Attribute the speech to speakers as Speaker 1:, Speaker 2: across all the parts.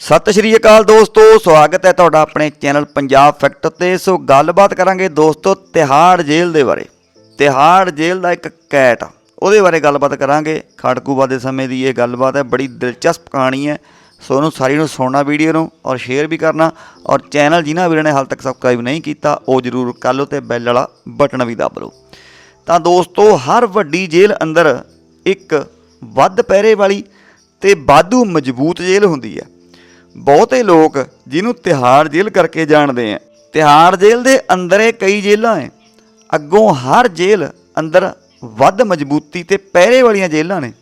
Speaker 1: ਸਤਿ ਸ਼੍ਰੀ ਅਕਾਲ ਦੋਸਤੋ, ਸਵਾਗਤ ਹੈ ਤੁਹਾਡਾ ਆਪਣੇ ਚੈਨਲ ਪੰਜਾਬ ਫੈਕਟ ਤੇ। ਸੋ ਗੱਲਬਾਤ ਕਰਾਂਗੇ ਦੋਸਤੋ ਤਿਹਾੜ ਜੇਲ੍ਹ ਦੇ ਬਾਰੇ। ਤਿਹਾੜ ਜੇਲ੍ਹ ਦਾ ਇੱਕ ਕੈਟ, ਉਹਦੇ ਬਾਰੇ ਗੱਲਬਾਤ ਕਰਾਂਗੇ। ਖੜਕੂਬਾ ਦੇ ਸਮੇਂ ਦੀ ਇਹ ਗੱਲਬਾਤ ਹੈ, ਬੜੀ ਦਿਲਚਸਪ ਕਹਾਣੀ ਹੈ। ਸੋ ਉਹਨੂੰ ਸਾਰੀ ਨੂੰ ਸੁਣਨਾ, ਵੀਡੀਓ ਨੂੰ ਔਰ ਸ਼ੇਅਰ ਵੀ ਕਰਨਾ। ਔਰ ਚੈਨਲ ਜਿਨ੍ਹਾਂ ਵੀਰਾਂ ਨੇ ਹਾਲ ਤੱਕ ਸਬਸਕ੍ਰਾਈਬ ਨਹੀਂ ਕੀਤਾ, ਉਹ ਜਰੂਰ ਕਰ ਲਓ ਤੇ ਬੈਲ ਵਾਲਾ ਬਟਨ ਵੀ ਦਬ ਲਓ। ਤਾਂ ਦੋਸਤੋ, ਹਰ ਵੱਡੀ ਜੇਲ੍ਹ ਅੰਦਰ ਇੱਕ ਵੱਧ ਪਹਿਰੇ ਵਾਲੀ ਤੇ ਬਾਧੂ ਮਜ਼ਬੂਤ ਜੇਲ੍ਹ ਹੁੰਦੀ ਹੈ। ਬਹੁਤੇ ਲੋਕ ਜਿਹਨੂੰ ਤਿਹਾੜ ਜੇਲ੍ਹ ਕਰਕੇ ਜਾਣਦੇ ਆ। ਤਿਹਾੜ ਜੇਲ੍ਹ ਦੇ ਅੰਦਰ ਇਹ ਕਈ ਜੇਲ੍ਹਾਂ ਹੈ ਅੱਗੋਂ ਹਰ ਜੇਲ੍ਹ ਅੰਦਰ ਵੱਧ ਮਜ਼ਬੂਤੀ ਤੇ ਪਹਿਰੇ ਵਾਲੀਆਂ ਜੇਲ੍ਹਾਂ ਨੇ।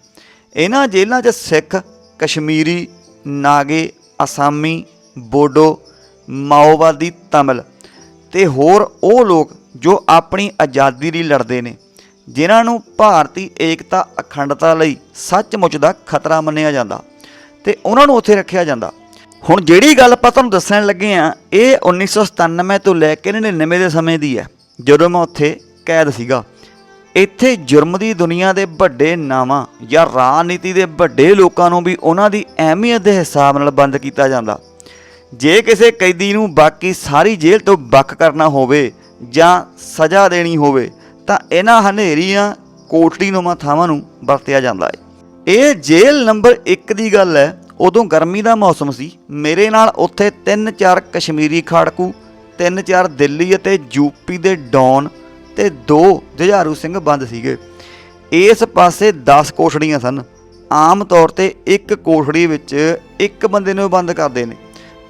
Speaker 1: ਇਹਨਾਂ ਜੇਲ੍ਹਾਂ 'ਚ ਸਿੱਖ, ਕਸ਼ਮੀਰੀ, ਨਾਗੇ, ਅਸਾਮੀ, ਬੋਡੋ, ਮਾਓਵਾਦੀ, ਤਮਿਲ ਤੇ ਹੋਰ ਉਹ ਲੋਕ ਜੋ ਆਪਣੀ ਆਜ਼ਾਦੀ ਲਈ ਲੜਦੇ ਨੇ, ਜਿਨ੍ਹਾਂ ਨੂੰ ਭਾਰਤੀ ਏਕਤਾ, ਅਖੰਡਤਾ ਲਈ ਸੱਚਮੁੱਚ ਦਾ ਖਤਰਾ ਮੰਨਿਆ ਜਾਂਦਾ ਤੇ ਉਹਨਾਂ ਨੂੰ ਉੱਥੇ ਰੱਖਿਆ ਜਾਂਦਾ। ਹੁਣ ਜਿਹੜੀ ਗੱਲ ਆਪਾਂ ਤੁਹਾਨੂੰ ਦੱਸਣ ਲੱਗੇ ਆ ਇਹ 1997 ਤੋਂ ਲੈ ਕੇ 99 ਦੇ ਸਮੇਂ ਦੀ ਹੈ, ਜਦੋਂ ਮੈਂ ਉੱਥੇ ਕੈਦ ਸੀਗਾ। ਇੱਥੇ ਜੁਰਮ ਦੀ ਦੁਨੀਆ ਦੇ ਵੱਡੇ ਨਾਵਾਂ ਜਾਂ ਰਾਜਨੀਤੀ ਦੇ ਵੱਡੇ ਲੋਕਾਂ ਨੂੰ ਵੀ ਉਹਨਾਂ ਦੀ ਅਹਿਮੀਅਤ ਦੇ ਹਿਸਾਬ ਨਾਲ ਬੰਦ ਕੀਤਾ ਜਾਂਦਾ। ਜੇ ਕਿਸੇ ਕੈਦੀ ਨੂੰ ਬਾਕੀ ਸਾਰੀ ਜੇਲ੍ਹ ਤੋਂ ਬੱਕ ਕਰਨਾ ਹੋਵੇ ਜਾਂ ਸਜ਼ਾ ਦੇਣੀ ਹੋਵੇ, ਤਾਂ ਇਹਨਾਂ ਹਨੇਰੀਆਂ ਕੋਠੜੀਨੁਮਾ ਥਾਵਾਂ ਨੂੰ ਵਰਤਿਆ ਜਾਂਦਾ ਹੈ। ਇਹ ਜੇਲ੍ਹ ਨੰਬਰ 1 ਦੀ ਗੱਲ ਹੈ ਉਦੋਂ ਗਰਮੀ ਦਾ ਮੌਸਮ ਸੀ। ਮੇਰੇ ਨਾਲ ਉੱਥੇ 3-4 ਕਸ਼ਮੀਰੀ ਖਾੜਕੂ 3-4 ਦਿੱਲੀ ਅਤੇ ਯੂਪੀ ਦੇ ਡੌਨ ਤੇ ਦੋ ਜੁਝਾਰੂ ਸਿੰਘ ਬੰਦ ਸੀਗੇ। ਇਸ ਪਾਸੇ 10 ਕੋਠੜੀਆਂ ਸਨ। ਆਮ ਤੌਰ ਤੇ ਇੱਕ ਕੋਠੜੀ ਵਿੱਚ ਇੱਕ ਬੰਦੇ ਨੂੰ ਬੰਦ ਕਰਦੇ ਨੇ।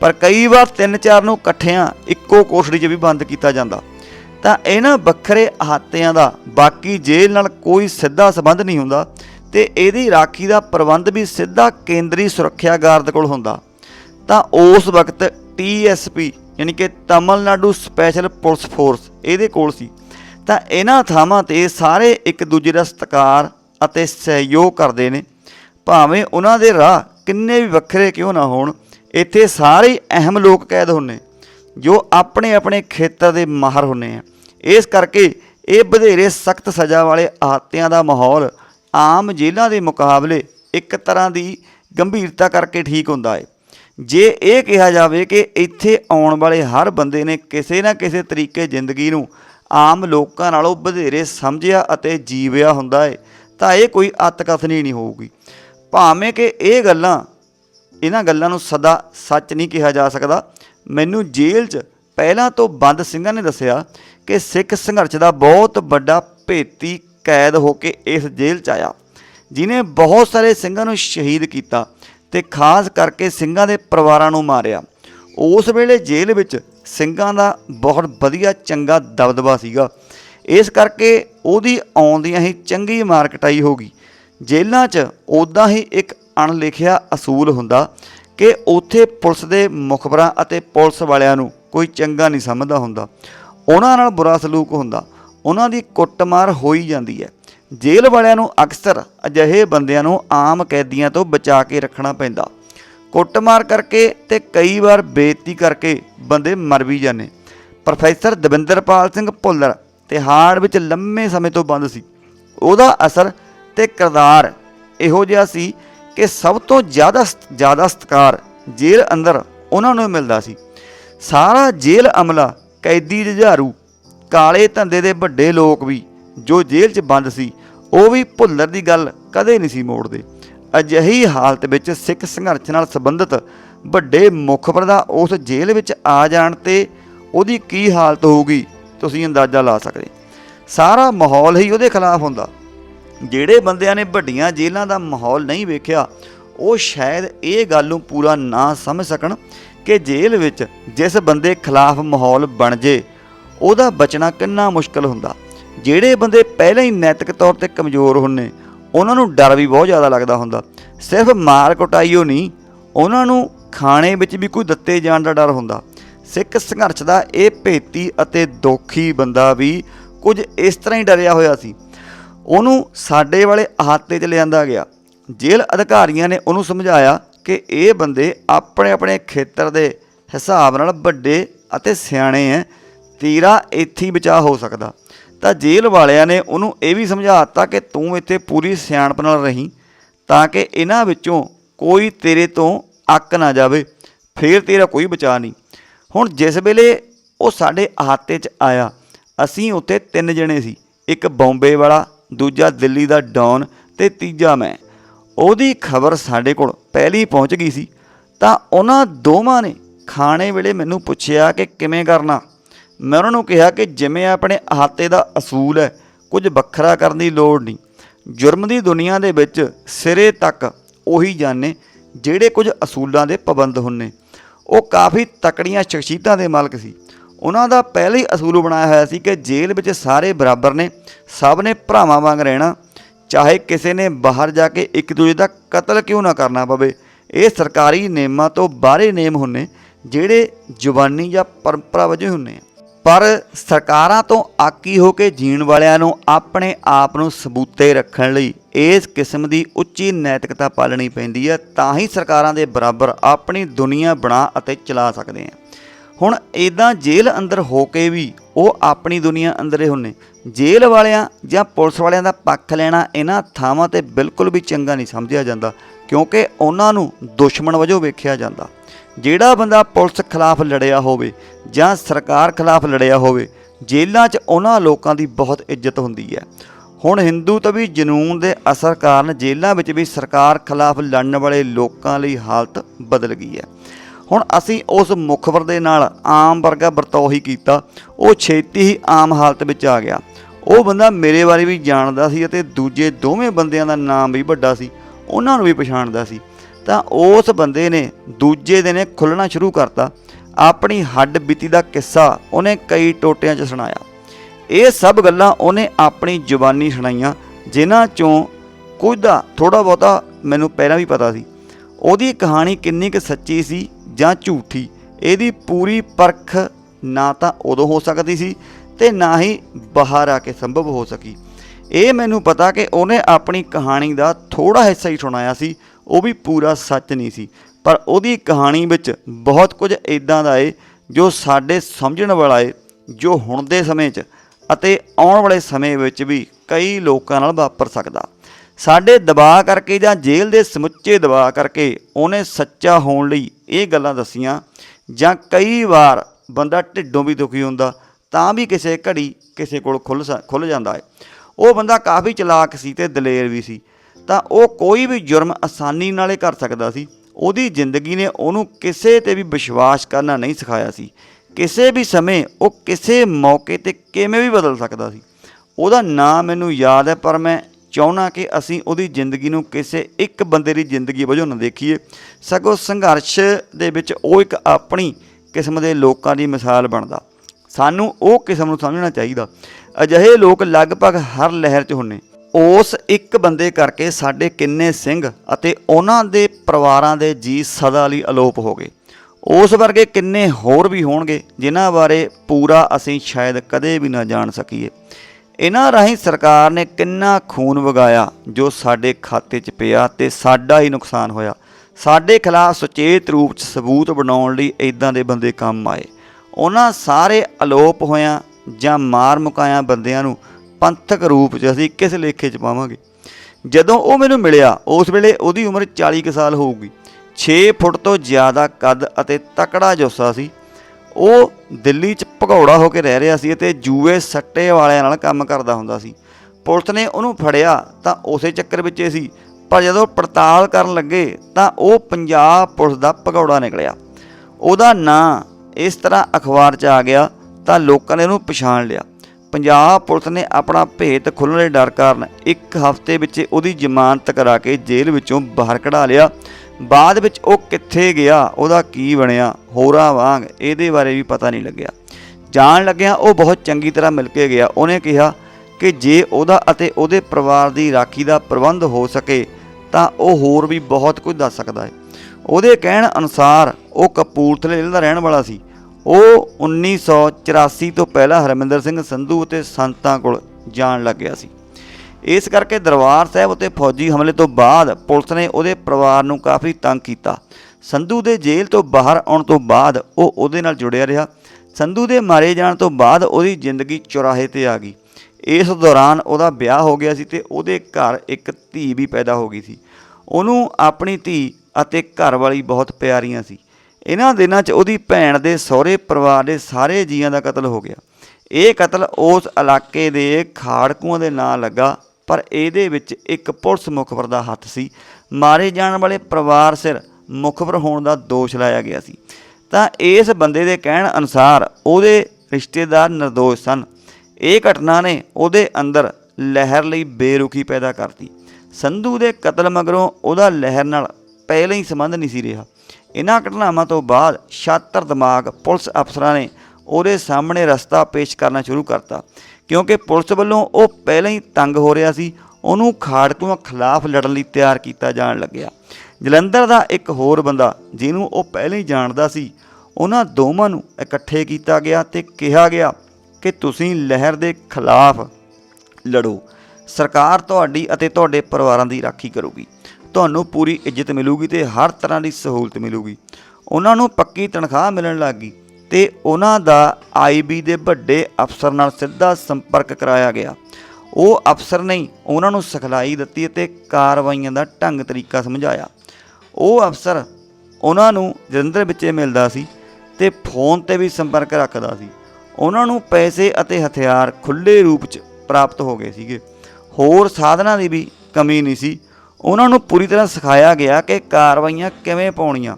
Speaker 1: ਪਰ ਕਈ ਵਾਰ 3-4 ਨੂੰ ਇਕੱਠਿਆਂ ਇੱਕੋ ਕੋਠੜੀ 'ਚ ਵੀ ਬੰਦ ਕੀਤਾ ਜਾਂਦਾ। ਤਾਂ ਇਹਨਾਂ ਵੱਖਰੇ ਅਹਾਤਿਆਂ ਦਾ ਬਾਕੀ ਜੇਲ੍ਹ ਨਾਲ ਕੋਈ ਸਿੱਧਾ ਸੰਬੰਧ ਨਹੀਂ ਹੁੰਦਾ। ਤੇ ਇਹਦੀ ਰਾਖੀ ਦਾ ਪ੍ਰਬੰਧ ਵੀ ਸਿੱਧਾ ਕੇਂਦਰੀ ਸੁਰੱਖਿਆ ਗਾਰਦ ਕੋਲ ਹੁੰਦਾ। ਤਾਂ ਉਸ ਵਕਤ ਟੀਐਸਪੀ ਯਾਨੀ ਕਿ ਤਮਿਲਨਾਡੂ ਸਪੈਸ਼ਲ ਪੁਲਿਸ ਫੋਰਸ, ਇਹਦੇ ਕੋਲ ਸੀ। ਤਾਂ ਇਹਨਾਂ ਥਾਵਾਂ ਤੇ ਸਾਰੇ ਇੱਕ ਦੂਜੇ ਦਾ ਸਤਿਕਾਰ ਅਤੇ ਸਹਿਯੋਗ ਕਰਦੇ ਨੇ। ਭਾਵੇਂ ਉਹਨਾਂ ਦੇ ਰਾਹ ਕਿੰਨੇ ਵੀ ਵੱਖਰੇ ਕਿਉਂ ਨਾ ਹੋਣ, ਇੱਥੇ ਸਾਰੇ ਹੀ ਅਹਿਮ ਲੋਕ ਕੈਦ ਹੁੰਨੇ ਜੋ ਆਪਣੇ ਆਪਣੇ ਖੇਤਰ ਦੇ ਮਾਹਰ ਹੁੰਨੇ ਆ। ਇਸ ਕਰਕੇ ਇਹ ਵਧੇਰੇ ਸਖਤ ਸਜ਼ਾ ਵਾਲੇ ਅਹਾਤਿਆਂ ਦਾ ਮਾਹੌਲ ਆਮ ਜੇਲ੍ਹਾਂ ਦੇ ਮੁਕਾਬਲੇ ਇੱਕ ਤਰ੍ਹਾਂ ਦੀ ਗੰਭੀਰਤਾ ਕਰਕੇ ਠੀਕ ਹੁੰਦਾ ਹੈ। ਜੇ ਇਹ ਕਿਹਾ ਜਾਵੇ ਕਿ ਇੱਥੇ ਆਉਣ ਵਾਲੇ ਹਰ ਬੰਦੇ ਨੇ ਕਿਸੇ ਨਾ ਕਿਸੇ ਤਰੀਕੇ ਜ਼ਿੰਦਗੀ ਨੂੰ ਆਮ ਲੋਕਾਂ ਨਾਲੋਂ ਵਧੇਰੇ ਸਮਝਿਆ ਅਤੇ ਜੀਵਿਆ ਹੁੰਦਾ ਹੈ, ਤਾਂ ਇਹ ਕੋਈ ਅਤਕਥਨੀ ਨਹੀਂ ਹੋਊਗੀ। ਭਾਵੇਂ ਕਿ ਇਹ ਗੱਲਾਂ, ਇਹਨਾਂ ਗੱਲਾਂ ਨੂੰ ਸਦਾ ਸੱਚ ਨਹੀਂ ਕਿਹਾ ਜਾ ਸਕਦਾ, ਮੈਨੂੰ ਜੇਲ੍ਹ 'ਚ ਪਹਿਲਾਂ ਤੋਂ ਬੰਦ ਸਿੰਘਾਂ ਨੇ ਦੱਸਿਆ ਕਿ ਸਿੱਖ ਸੰਘਰਸ਼ ਦਾ ਬਹੁਤ ਵੱਡਾ ਭੇਤੀ ਕੈਦ ਹੋ ਕੇ ਇਸ ਜੇਲ੍ਹ 'ਚ ਆਇਆ। ਜਿਨੇ ਬਹੁਤ ਸਾਰੇ ਸਿੰਘਾਂ ਨੂੰ ਸ਼ਹੀਦ ਕੀਤਾ ਤੇ ਖਾਸ ਕਰਕੇ ਸਿੰਘਾਂ ਦੇ ਪਰਿਵਾਰਾਂ ਨੂੰ ਮਾਰਿਆ। ਉਸ ਵੇਲੇ ਜੇਲ੍ਹ ਵਿੱਚ ਸਿੰਘਾਂ ਦਾ ਬਹੁਤ ਵਧੀਆ ਚੰਗਾ ਦਬਦਬਾ ਸੀਗਾ। ਇਸ ਕਰਕੇ ਉਹਦੀ ਆਉਂਦਿਆਂ ਹੀ ਚੰਗੀ ਮਾਰਕਟਾਈ ਹੋ ਗਈ। ਜੇਲ੍ਹਾਂ 'ਚ ਉਦਾਂ ਹੀ ਇੱਕ ਅਣਲਿਖਿਆ ਅਸੂਲ ਹੁੰਦਾ ਕਿ ਉੱਥੇ ਪੁਲਿਸ ਦੇ ਮੁਖਬਰਾਂ ਅਤੇ ਪੁਲਿਸ ਵਾਲਿਆਂ ਨੂੰ ਕੋਈ ਚੰਗਾ ਨਹੀਂ ਸਮਝਦਾ ਹੁੰਦਾ। ਉਹਨਾਂ ਨਾਲ ਬੁਰਾ ਸਲੂਕ ਹੁੰਦਾ। ਉਹਨਾਂ ਦੀ ਕੁੱਟਮਾਰ ਹੋਈ ਜਾਂਦੀ ਹੈ। ਜੇਲ੍ਹ ਵਾਲਿਆਂ ਨੂੰ ਅਕਸਰ ਅਜਿਹੇ ਬੰਦਿਆਂ ਨੂੰ ਆਮ ਕੈਦੀਆਂ ਤੋਂ ਬਚਾ ਕੇ ਰੱਖਣਾ ਪੈਂਦਾ। ਕੁੱਟਮਾਰ ਕਰਕੇ ਤੇ ਕਈ ਵਾਰ ਬੇਇੱਜ਼ਤੀ ਕਰਕੇ ਬੰਦੇ ਮਰ ਵੀ ਜਾਂਦੇ। ਪ੍ਰੋਫੈਸਰ ਦਵਿੰਦਰਪਾਲ ਸਿੰਘ ਭੁੱਲਰ ਤਿਹਾੜ ਵਿੱਚ ਲੰਮੇ ਸਮੇਂ ਤੋਂ ਬੰਦ ਸੀ। ਉਹਦਾ ਅਸਰ ਤੇ ਕਿਰਦਾਰ ਇਹੋ ਜਿਹਾ ਸੀ ਕਿ ਸਭ ਤੋਂ ਜ਼ਿਆਦਾ ਜ਼ਿਆਦਾ ਸਤਿਕਾਰ ਜੇਲ੍ਹ ਅੰਦਰ ਉਹਨਾਂ ਨੂੰ ਮਿਲਦਾ ਸੀ। ਸਾਰਾ ਜੇਲ੍ਹ ਅਮਲਾ ਕੈਦੀ ਜੁਝਾਰੂ ਕਾਲੇ ਧੰਦੇ ਦੇ ਵੱਡੇ ਲੋਕ ਵੀ, ਜੋ ਜੇਲ੍ਹ 'ਚ ਬੰਦ ਸੀ, ਉਹ ਵੀ ਭੁੱਲਰ ਦੀ ਗੱਲ ਕਦੇ ਨਹੀਂ ਸੀ ਮੋੜਦੇ। ਅਜਿਹੀ ਹਾਲਤ ਵਿੱਚ ਸਿੱਖ ਸੰਘਰਸ਼ ਨਾਲ ਸੰਬੰਧਿਤ ਵੱਡੇ ਮੁਖਬਰ ਦਾ ਉਸ ਜੇਲ੍ਹ ਵਿੱਚ ਆ ਜਾਣ ਤੇ ਉਹਦੀ ਕੀ ਹਾਲਤ ਹੋਊਗੀ, ਤੁਸੀਂ ਅੰਦਾਜ਼ਾ ਲਾ ਸਕਦੇ। ਸਾਰਾ ਮਾਹੌਲ ਹੀ ਉਹਦੇ ਖਿਲਾਫ ਹੁੰਦਾ। ਜਿਹੜੇ ਬੰਦਿਆਂ ਨੇ ਵੱਡੀਆਂ ਜੇਲ੍ਹਾਂ ਦਾ ਮਾਹੌਲ ਨਹੀਂ ਵੇਖਿਆ, ਉਹ ਸ਼ਾਇਦ ਇਹ ਗੱਲ ਨੂੰ ਪੂਰਾ ਨਾ ਸਮਝ ਸਕਣ ਕਿ ਜੇਲ੍ਹ ਵਿੱਚ ਜਿਸ ਬੰਦੇ ਖਿਲਾਫ ਮਾਹੌਲ ਬਣ ਜੇ ਉਹਦਾ ਬਚਣਾ ਕਿੰਨਾ ਮੁਸ਼ਕਲ ਹੁੰਦਾ। ਜਿਹੜੇ ਬੰਦੇ ਪਹਿਲਾਂ ਹੀ ਨੈਤਿਕ ਤੌਰ ਤੇ ਕਮਜ਼ੋਰ ਹੁੰਨੇ ਉਹਨਾਂ ਨੂੰ ਡਰ ਵੀ ਬਹੁਤ ਜ਼ਿਆਦਾ ਲੱਗਦਾ ਹੁੰਦਾ। ਸਿਰਫ ਮਾਰ ਕੁਟਾਈਓ ਨਹੀਂ, ਉਹਨਾਂ ਨੂੰ ਖਾਣੇ ਵਿੱਚ ਵੀ ਕੋਈ ਦਿੱਤੇ ਜਾਣ ਦਾ ਡਰ ਹੁੰਦਾ। ਸਿੱਖ ਸੰਘਰਸ਼ ਦਾ ਇਹ ਭੇਤੀ ਅਤੇ ਦੋਖੀ ਬੰਦਾ ਵੀ ਕੁਝ ਇਸ ਤਰ੍ਹਾਂ ਹੀ ਡਰਿਆ ਹੋਇਆ ਸੀ। ਉਹਨੂੰ ਸਾਡੇ ਵਾਲੇ ਅਹਾਤੇ 'ਚ ਲਿਆਂਦਾ ਗਿਆ। ਜੇਲ੍ਹ ਅਧਿਕਾਰੀਆਂ ਨੇ ਉਹਨੂੰ ਸਮਝਾਇਆ ਕਿ ਇਹ ਬੰਦੇ ਆਪਣੇ ਆਪਣੇ ਖੇਤਰ ਦੇ ਹਿਸਾਬ ਨਾਲ ਵੱਡੇ ਅਤੇ ਸਿਆਣੇ ਐ ਤੇਰਾ ਇੱਥੇ ਹੀ ਬਚਾਅ ਹੋ ਸਕਦਾ। ਤਾਂ ਜੇਲ੍ਹ ਵਾਲਿਆਂ ਨੇ ਉਹਨੂੰ ਇਹ ਵੀ ਸਮਝਾਤਾ ਕਿ ਤੂੰ ਇੱਥੇ ਪੂਰੀ ਸਿਆਣਪ ਨਾਲ ਰਹੀਂ ਤਾਂ ਕਿ ਇਹਨਾਂ ਵਿੱਚੋਂ ਕੋਈ ਤੇਰੇ ਤੋਂ ਅੱਕ ਨਾ ਜਾਵੇ, ਫੇਰ ਤੇਰਾ ਕੋਈ ਬਚਾ ਨਹੀਂ। ਹੁਣ ਜਿਸ ਵੇਲੇ ਉਹ ਸਾਡੇ ਅਹਾਤੇ 'ਚ ਆਇਆ, ਅਸੀਂ ਉੱਥੇ ਤਿੰਨ ਜਣੇ ਸੀ, ਇੱਕ ਬੰਬੇ ਵਾਲਾ, ਦੂਜਾ ਦਿੱਲੀ ਦਾ ਡੌਨ ਤੇ ਤੀਜਾ ਮੈਂ। ਉਹਦੀ ਖਬਰ ਸਾਡੇ ਕੋਲ ਪਹਿਲੀ ਪਹੁੰਚ ਗਈ ਸੀ। ਤਾਂ ਉਹਨਾਂ ਦੋਵਾਂ ਨੇ ਖਾਣੇ ਵੇਲੇ ਮੈਨੂੰ ਪੁੱਛਿਆ ਕਿ ਕਿਵੇਂ ਕਰਨਾ। ਮੈਂ ਉਹਨਾਂ ਨੂੰ ਕਿਹਾ ਕਿ ਜਿਵੇਂ ਆਪਣੇ ਅਹਾਤੇ ਦਾ ਅਸੂਲ ਹੈ, ਕੁਝ ਵੱਖਰਾ ਕਰਨ ਦੀ ਲੋੜ ਨਹੀਂ। ਜੁਰਮ ਦੀ ਦੁਨੀਆ ਦੇ ਵਿੱਚ ਸਿਰੇ ਤੱਕ ਉਹੀ ਜਾਣੇ ਜਿਹੜੇ ਕੁਝ ਅਸੂਲਾਂ ਦੇ ਪਾਬੰਦ ਹੁੰਨੇ। ਉਹ ਕਾਫੀ ਤਕੜੀਆਂ ਸ਼ਖਸੀਅਤਾਂ ਦੇ ਮਾਲਕ ਸੀ। ਉਹਨਾਂ ਦਾ ਪਹਿਲੇ ਹੀ ਅਸੂਲ ਬਣਾਇਆ ਹੋਇਆ ਸੀ ਕਿ ਜੇਲ੍ਹ ਵਿੱਚ ਸਾਰੇ ਬਰਾਬਰ ਨੇ, ਸਭ ਨੇ ਭਰਾਵਾਂ ਵਾਂਗ ਰਹਿਣਾ। ਚਾਹੇ ਕਿਸੇ ਨੇ ਬਾਹਰ ਜਾ ਕੇ ਇੱਕ ਦੂਜੇ ਦਾ ਕਤਲ ਕਿਉਂ ਨਾ ਕਰਨਾ ਪਵੇ, ਇਹ ਸਰਕਾਰੀ ਨਿਯਮਾਂ ਤੋਂ ਬਾਹਰੇ ਨਿਯਮ ਹੁੰਨੇ ਜਿਹੜੇ ਜ਼ੁਬਾਨੀ ਜਾਂ ਪਰੰਪਰਾ ਵਜੋਂ ਹੁੰਨੇ ਆ। ਪਰ ਸਰਕਾਰਾਂ ਤੋਂ ਆਕੀ ਹੋ ਕੇ ਜੀਣ ਵਾਲਿਆਂ ਨੂੰ ਆਪਣੇ ਆਪ ਨੂੰ ਸਬੂਤੇ ਰੱਖਣ ਲਈ ਇਸ ਕਿਸਮ ਦੀ ਉੱਚੀ ਨੈਤਿਕਤਾ ਪਾਲਣੀ ਪੈਂਦੀ ਹੈ, ਤਾਂ ਹੀ ਸਰਕਾਰਾਂ ਦੇ ਬਰਾਬਰ ਆਪਣੀ ਦੁਨੀਆ ਬਣਾ ਅਤੇ ਚਲਾ ਸਕਦੇ ਆ ਹੁਣ ਇਦਾਂ ਜੇਲ੍ਹ ਅੰਦਰ ਹੋ ਕੇ ਵੀ ਉਹ ਆਪਣੀ ਦੁਨੀਆ ਅੰਦਰੇ ਹੁੰਨੇ। ਜੇਲ੍ਹ ਵਾਲਿਆਂ ਜਾਂ ਪੁਲਿਸ ਵਾਲਿਆਂ ਦਾ ਪੱਖ ਲੈਣਾ ਇਹਨਾਂ ਥਾਵਾਂ ਤੇ ਬਿਲਕੁਲ ਵੀ ਚੰਗਾ ਨਹੀਂ ਸਮਝਿਆ ਜਾਂਦਾ, ਕਿਉਂਕਿ ਉਹਨਾਂ ਨੂੰ ਦੁਸ਼ਮਣ ਵਜੋਂ ਵੇਖਿਆ ਜਾਂਦਾ। ਜਿਹੜਾ ਬੰਦਾ ਪੁਲਿਸ ਖਿਲਾਫ ਲੜਿਆ ਹੋਵੇ ਜਾਂ ਸਰਕਾਰ ਖਿਲਾਫ ਲੜਿਆ ਹੋਵੇ, ਜੇਲ੍ਹਾਂ 'ਚ ਉਹਨਾਂ ਲੋਕਾਂ ਦੀ ਬਹੁਤ ਇੱਜ਼ਤ ਹੁੰਦੀ ਹੈ। ਹੁਣ ਹਿੰਦੂ ਤਵੀ ਜਨੂਨ ਦੇ ਅਸਰ ਕਾਰਨ ਜੇਲ੍ਹਾਂ ਵਿੱਚ ਵੀ ਸਰਕਾਰ ਖਿਲਾਫ ਲੜਨ ਵਾਲੇ ਲੋਕਾਂ ਲਈ ਹਾਲਤ ਬਦਲ ਗਈ ਹੈ। ਹੁਣ ਅਸੀਂ ਉਸ ਮੁਖਬਰ ਦੇ ਨਾਲ ਆਮ ਵਰਗਾ ਵਰਤਾਓ ਹੀ ਕੀਤਾ, ਉਹ ਛੇਤੀ ਹੀ ਆਮ ਹਾਲਤ ਵਿੱਚ ਆ ਗਿਆ। ਉਹ ਬੰਦਾ ਮੇਰੇ ਬਾਰੇ ਵੀ ਜਾਣਦਾ ਸੀ ਅਤੇ ਦੂਜੇ ਦੋਵੇਂ ਬੰਦਿਆਂ ਦਾ ਨਾਮ ਵੀ ਵੱਡਾ ਸੀ, ਉਹਨਾਂ ਨੂੰ ਵੀ ਪਛਾਣਦਾ ਸੀ। ਤਾਂ ਉਸ ਬੰਦੇ ਨੇ ਦੂਜੇ ਦਿਨੇ ਖੁੱਲਣਾ ਸ਼ੁਰੂ ਕਰਤਾ। ਆਪਣੀ ਹੱਡ ਬੀਤੀ ਦਾ ਕਿੱਸਾ ਉਹਨੇ ਕਈ ਟੋਟਿਆਂ 'ਚ ਸੁਣਾਇਆ। ਇਹ ਸਭ ਗੱਲਾਂ ਉਹਨੇ ਆਪਣੀ ਜ਼ੁਬਾਨੀ ਸੁਣਾਈਆਂ, ਜਿਨ੍ਹਾਂ ਚੋਂ ਕੁਝ ਦਾ ਥੋੜਾ ਬਹੁਤਾ ਮੈਨੂੰ ਪਹਿਲਾਂ ਵੀ ਪਤਾ ਸੀ। ਉਹਦੀ ਕਹਾਣੀ ਕਿੰਨੀ ਕੁ ਸੱਚੀ ਸੀ ਜਾਂ ਝੂਠੀ, ਇਹਦੀ ਪੂਰੀ ਪਰਖ ਨਾ ਤਾਂ ਉਦੋਂ ਹੋ ਸਕਦੀ ਸੀ ਤੇ ਨਾ ਹੀ ਬਾਹਰ ਆ ਕੇ ਸੰਭਵ ਹੋ ਸਕੀ। ਇਹ ਮੈਨੂੰ ਪਤਾ ਕਿ ਉਹਨੇ ਆਪਣੀ ਕਹਾਣੀ ਦਾ ਥੋੜਾ ਹਿੱਸਾ ਹੀ ਸੁਣਾਇਆ ਸੀ ਉਹ ਵੀ ਪੂਰਾ ਸੱਚ ਨਹੀਂ ਸੀ। ਪਰ ਉਹਦੀ ਕਹਾਣੀ ਵਿੱਚ ਬਹੁਤ ਕੁਝ ਇਦਾਂ ਦਾ ਏ, ਜੋ ਸਾਡੇ ਸਮਝਣ ਵਾਲਾ ਏ, ਜੋ ਹੁਣ ਦੇ ਸਮੇਂ 'ਚ ਅਤੇ ਆਉਣ ਵਾਲੇ ਸਮੇਂ ਵਿੱਚ ਵੀ ਕਈ ਲੋਕਾਂ ਨਾਲ ਵਾਪਰ ਸਕਦਾ। ਸਾਡੇ ਦਬਾਅ ਕਰਕੇ ਜਾਂ ਜੇਲ੍ਹ ਦੇ ਸਮੁੱਚੇ ਦਬਾਅ ਕਰਕੇ ਉਹਨੇ ਸੱਚਾ ਹੋਣ ਲਈ ਇਹ ਗੱਲਾਂ ਦੱਸੀਆਂ, ਜਾਂ ਕਈ ਵਾਰ ਬੰਦਾ ਢਿੱਡੋਂ ਵੀ ਦੁਖੀ ਹੁੰਦਾ, ਤਾਂ ਵੀ ਕਿਸੇ ਘੜੀ ਕਿਸੇ ਕੋਲ ਖੁੱਲ ਖੁੱਲ ਜਾਂਦਾ ਹੈ ਉਹ ਬੰਦਾ ਕਾਫੀ ਚਲਾਕ ਸੀ ਤੇ ਦਲੇਰ ਵੀ ਸੀ। ਤਾਂ ਉਹ ਕੋਈ ਵੀ ਜੁਰਮ ਆਸਾਨੀ ਨਾਲੇ ਕਰ ਸਕਦਾ ਸੀ। ਉਹਦੀ ਜ਼ਿੰਦਗੀ ਨੇ ਉਹਨੂੰ ਕਿਸੇ ਤੇ ਵੀ ਵਿਸ਼ਵਾਸ ਕਰਨਾ ਨਹੀਂ ਸਿਖਾਇਆ ਸੀ। ਕਿਸੇ ਵੀ ਸਮੇਂ ਉਹ ਕਿਸੇ ਮੌਕੇ ਤੇ ਕਿਵੇਂ ਵੀ ਬਦਲ ਸਕਦਾ ਸੀ। ਉਹਦਾ ਨਾਂ ਮੈਨੂੰ ਯਾਦ ਹੈ, ਪਰ ਮੈਂ ਚਾਹੁੰਦਾ ਕਿ ਅਸੀਂ ਉਹਦੀ ਜ਼ਿੰਦਗੀ ਨੂੰ ਕਿਸੇ ਇੱਕ ਬੰਦੇ ਦੀ ਜ਼ਿੰਦਗੀ ਵਜੋਂ ਨਾ ਦੇਖੀਏ। ਸਗੋਂ ਸੰਘਰਸ਼ ਦੇ ਵਿੱਚ ਉਹ ਇੱਕ ਆਪਣੀ ਕਿਸਮ ਦੇ ਲੋਕਾਂ ਦੀ ਮਿਸਾਲ ਬਣਦਾ। ਸਾਨੂੰ ਉਹ ਕਿਸਮ ਨੂੰ ਸਮਝਣਾ ਚਾਹੀਦਾ। ਅਜਿਹੇ ਲੋਕ ਲਗਭਗ ਹਰ ਲਹਿਰ 'ਚ ਹੁੰਨੇ ਉਸ ਇੱਕ ਬੰਦੇ ਕਰਕੇ ਸਾਡੇ ਕਿੰਨੇ ਸਿੰਘ ਅਤੇ ਉਹਨਾਂ ਦੇ ਪਰਿਵਾਰਾਂ ਦੇ ਜੀ ਸਦਾ ਲਈ ਅਲੋਪ ਹੋ ਗਏ। ਉਸ ਵਰਗੇ ਕਿੰਨੇ ਹੋਰ ਵੀ ਹੋਣਗੇ, ਜਿਨ੍ਹਾਂ ਬਾਰੇ ਪੂਰਾ ਅਸੀਂ ਸ਼ਾਇਦ ਕਦੇ ਵੀ ਨਾ ਜਾਣ ਸਕੀਏ। ਇਹਨਾਂ ਰਾਹੀਂ ਸਰਕਾਰ ਨੇ ਕਿੰਨਾ ਖੂਨ ਵਗਾਇਆ ਜੋ ਸਾਡੇ ਖਾਤੇ 'ਚ ਪਿਆ ਤੇ ਸਾਡਾ ਹੀ ਨੁਕਸਾਨ ਹੋਇਆ। ਸਾਡੇ ਖਿਲਾਫ ਸੁਚੇਤ ਰੂਪ 'ਚ ਸਬੂਤ ਬਣਾਉਣ ਲਈ ਇਦਾਂ ਦੇ ਬੰਦੇ ਕੰਮ ਆਏ। ਉਹਨਾਂ ਸਾਰੇ ਅਲੋਪ ਹੋਇਆਂ ਜਾਂ ਮਾਰ ਮੁਕਾਇਆ ਬੰਦਿਆਂ ਨੂੰ ਪੰਥਕ ਰੂਪ 'ਚ ਅਸੀਂ ਕਿਸ ਲੇਖੇ 'ਚ ਪਾਵਾਂਗੇ? ਜਦੋਂ ਉਹ ਮੈਨੂੰ ਮਿਲਿਆ, ਉਸ ਵੇਲੇ ਉਹਦੀ ਉਮਰ 40 ਕੁ ਸਾਲ ਹੋਊਗੀ। 6 ਫੁੱਟ ਤੋਂ ਜ਼ਿਆਦਾ ਕੱਦ ਅਤੇ ਤਕੜਾ ਜੋਸਾ ਸੀ। ਉਹ ਦਿੱਲੀ 'ਚ ਭਗੌੜਾ ਹੋ ਕੇ ਰਹਿ ਰਿਹਾ ਸੀ ਅਤੇ ਜੂਏ ਸੱਟੇ ਵਾਲਿਆਂ ਨਾਲ ਕੰਮ ਕਰਦਾ ਹੁੰਦਾ ਸੀ। ਪੁਲਿਸ ਨੇ ਉਹਨੂੰ ਫੜਿਆ ਤਾਂ ਉਸੇ ਚੱਕਰ ਵਿੱਚ ਹੀ ਸੀ, ਪਰ ਜਦੋਂ ਪੜਤਾਲ ਕਰਨ ਲੱਗੇ ਤਾਂ ਉਹ ਪੰਜਾਬ ਪੁਲਿਸ ਦਾ ਭਗੌੜਾ ਨਿਕਲਿਆ। ਉਹਦਾ ਨਾਂ ਇਸ ਤਰ੍ਹਾਂ ਅਖਬਾਰ 'ਚ ਆ ਗਿਆ ਤਾਂ ਲੋਕਾਂ ਨੇ ਉਹਨੂੰ ਪਛਾਣ ਲਿਆ। ਪੰਜਾਬ ਪੁਲਿਸ ਨੇ ਆਪਣਾ ਭੇਤ ਖੁੱਲ੍ਹਣ ਦੇ ਡਰ ਕਾਰਨ ਇੱਕ ਹਫ਼ਤੇ ਵਿੱਚ ਉਹਦੀ ਜ਼ਮਾਨਤ ਕਰਾ ਕੇ ਜੇਲ੍ਹ ਵਿੱਚੋਂ ਬਾਹਰ ਕਢਾ ਲਿਆ। ਬਾਅਦ ਵਿੱਚ ਉਹ ਕਿੱਥੇ ਗਿਆ, ਉਹਦਾ ਕੀ ਬਣਿਆ, ਹੋਰਾਂ ਵਾਂਗ ਇਹਦੇ ਬਾਰੇ ਵੀ ਪਤਾ ਨਹੀਂ ਲੱਗਿਆ। ਜਾਣ ਲੱਗਿਆ ਉਹ ਬਹੁਤ ਚੰਗੀ ਤਰ੍ਹਾਂ ਮਿਲ ਕੇ ਗਿਆ। ਉਹਨੇ ਕਿਹਾ ਕਿ ਜੇ ਉਹਦਾ ਅਤੇ ਉਹਦੇ ਪਰਿਵਾਰ ਦੀ ਰਾਖੀ ਦਾ ਪ੍ਰਬੰਧ ਹੋ ਸਕੇ ਤਾਂ ਉਹ ਹੋਰ ਵੀ ਬਹੁਤ ਕੁਝ ਦੱਸ ਸਕਦਾ ਹੈ। ਉਹਦੇ ਕਹਿਣ ਅਨੁਸਾਰ ਉਹ ਕਪੂਰਥਲੇ ਦਾ ਰਹਿਣ ਵਾਲਾ ਸੀ। ਉਹ 1984 ਤੋਂ ਪਹਿਲਾਂ ਹਰਮਿੰਦਰ ਸਿੰਘ ਸੰਧੂ ਅਤੇ ਸੰਤਾਂ ਕੋਲ ਜਾਣ ਲੱਗ ਗਿਆ ਸੀ। ਇਸ ਕਰਕੇ ਦਰਬਾਰ ਸਾਹਿਬ ਉਤੇ ਫੌਜੀ ਹਮਲੇ ਤੋਂ ਬਾਅਦ ਪੁਲਿਸ ਨੇ ਉਹਦੇ ਪਰਿਵਾਰ ਨੂੰ ਕਾਫੀ ਤੰਗ ਕੀਤਾ। ਸੰਧੂ ਦੇ ਜੇਲ੍ਹ ਤੋਂ ਬਾਹਰ ਆਉਣ ਤੋਂ ਬਾਅਦ ਉਹ ਉਹਦੇ ਨਾਲ ਜੁੜਿਆ ਰਿਹਾ। ਸੰਧੂ ਦੇ ਮਾਰੇ ਜਾਣ ਤੋਂ ਬਾਅਦ ਉਹਦੀ ਜ਼ਿੰਦਗੀ ਚੁਰਾਹੇ ਤੇ ਆ ਗਈ। ਇਸ ਦੌਰਾਨ ਉਹਦਾ ਵਿਆਹ ਹੋ ਗਿਆ ਸੀ ਤੇ ਉਹਦੇ ਘਰ ਇੱਕ ਧੀ ਵੀ ਪੈਦਾ ਹੋ ਗਈ ਸੀ। ਉਹਨੂੰ ਆਪਣੀ ਧੀ ਅਤੇ ਘਰ ਵਾਲੀ ਬਹੁਤ ਪਿਆਰੀਆਂ ਸੀ। ਇਹਨਾਂ ਦਿਨਾਂ 'ਚ ਉਹਦੀ ਭੈਣ ਦੇ ਸਹੁਰੇ ਪਰਿਵਾਰ ਦੇ ਸਾਰੇ ਜੀਆਂ ਦਾ ਕਤਲ ਹੋ ਗਿਆ। ਇਹ ਕਤਲ ਉਸ ਇਲਾਕੇ ਦੇ ਖਾੜਕੂਆਂ ਦੇ ਨਾਂ ਲੱਗਾ, ਪਰ ਇਹਦੇ ਵਿੱਚ ਇੱਕ ਪੁਲਿਸ ਮੁਖਬਰ ਦਾ ਹੱਥ ਸੀ। ਮਾਰੇ ਜਾਣ ਵਾਲੇ ਪਰਿਵਾਰ ਸਿਰ ਮੁਖਬਰ ਹੋਣ ਦਾ ਦੋਸ਼ ਲਾਇਆ ਗਿਆ ਸੀ। ਤਾਂ ਇਸ ਬੰਦੇ ਦੇ ਕਹਿਣ ਅਨੁਸਾਰ ਉਹਦੇ ਰਿਸ਼ਤੇਦਾਰ ਨਿਰਦੋਸ਼ ਸਨ। ਇਹ ਘਟਨਾ ਨੇ ਉਹਦੇ ਅੰਦਰ ਲਹਿਰ ਲਈ ਬੇਰੁਖੀ ਪੈਦਾ ਕਰਤੀ। ਸੰਧੂ ਦੇ ਕਤਲ ਮਗਰੋਂ ਉਹਦਾ ਲਹਿਰ ਨਾਲ ਪਹਿਲਾਂ ਹੀ ਸੰਬੰਧ ਨਹੀਂ ਸੀ ਰਿਹਾ। ਇਹਨਾਂ ਘਟਨਾਵਾਂ ਤੋਂ ਬਾਅਦ ਛਾਤਰ ਦਿਮਾਗ ਪੁਲਿਸ ਅਫਸਰਾਂ ਨੇ ਉਹਦੇ ਸਾਹਮਣੇ ਰਸਤਾ ਪੇਸ਼ ਕਰਨਾ ਸ਼ੁਰੂ ਕਰਤਾ, ਕਿਉਂਕਿ ਪੁਲਿਸ ਵੱਲੋਂ ਉਹ ਪਹਿਲਾਂ ਹੀ ਤੰਗ ਹੋ ਰਿਹਾ ਸੀ, ਉਹਨੂੰ ਖਾੜਕੂਆਂ ਖਿਲਾਫ ਲੜਨ ਲਈ ਤਿਆਰ ਕੀਤਾ ਜਾਣ ਲੱਗਿਆ। ਜਲੰਧਰ ਦਾ ਇੱਕ ਹੋਰ ਬੰਦਾ, ਜਿਹਨੂੰ ਉਹ ਪਹਿਲਾਂ ਹੀ ਜਾਣਦਾ ਸੀ, ਉਹਨਾਂ ਦੋਵਾਂ ਨੂੰ ਇਕੱਠੇ ਕੀਤਾ ਗਿਆ ਤੇ ਕਿਹਾ ਗਿਆ ਕਿ ਤੁਸੀਂ ਲਹਿਰ ਦੇ ਖਿਲਾਫ ਲੜੋ, ਸਰਕਾਰ ਤੁਹਾਡੀ ਅਤੇ ਤੁਹਾਡੇ ਪਰਿਵਾਰਾਂ ਦੀ ਰਾਖੀ ਕਰੂਗੀ। ਤੁਹਾਨੂੰ ਪੂਰੀ ਇੱਜ਼ਤ ਮਿਲੂਗੀ ਤੇ ਹਰ ਤਰ੍ਹਾਂ ਦੀ ਸਹੂਲਤ ਮਿਲੂਗੀ। ਉਹਨਾਂ ਨੂੰ ਪੱਕੀ ਤਨਖਾਹ ਮਿਲਣ ਲੱਗੀ ਤੇ ਉਹਨਾਂ ਦਾ ਆਈਬੀ ਦੇ ਵੱਡੇ ਅਫਸਰ ਨਾਲ ਸਿੱਧਾ ਸੰਪਰਕ ਕਰਾਇਆ ਗਿਆ। ਉਹ ਅਫਸਰ ਨੇ ਉਹਨਾਂ ਨੂੰ ਸਿਖਲਾਈ ਦਿੱਤੀ ਅਤੇ ਕਾਰਵਾਈਆਂ ਦਾ ਢੰਗ ਤਰੀਕਾ ਸਮਝਾਇਆ। ਉਹ ਅਫਸਰ ਉਹਨਾਂ ਨੂੰ ਜਲੰਧਰ ਵਿੱਚ ਮਿਲਦਾ ਸੀ ਤੇ ਫੋਨ ਤੇ ਵੀ ਸੰਪਰਕ ਰੱਖਦਾ ਸੀ। ਉਹਨਾਂ ਨੂੰ ਪੈਸੇ ਅਤੇ ਹਥਿਆਰ ਖੁੱਲੇ ਰੂਪ 'ਚ ਪ੍ਰਾਪਤ ਹੋ ਗਏ ਸੀਗੇ। ਹੋਰ ਸਾਧਨਾਂ ਦੀ ਵੀ ਕਮੀ ਨਹੀਂ ਸੀ। ਉਹਨਾਂ ਨੂੰ ਪੂਰੀ ਤਰ੍ਹਾਂ ਸਿਖਾਇਆ ਗਿਆ ਕਿ ਕਾਰਵਾਈਆਂ ਕਿਵੇਂ ਪਾਉਣੀਆਂ।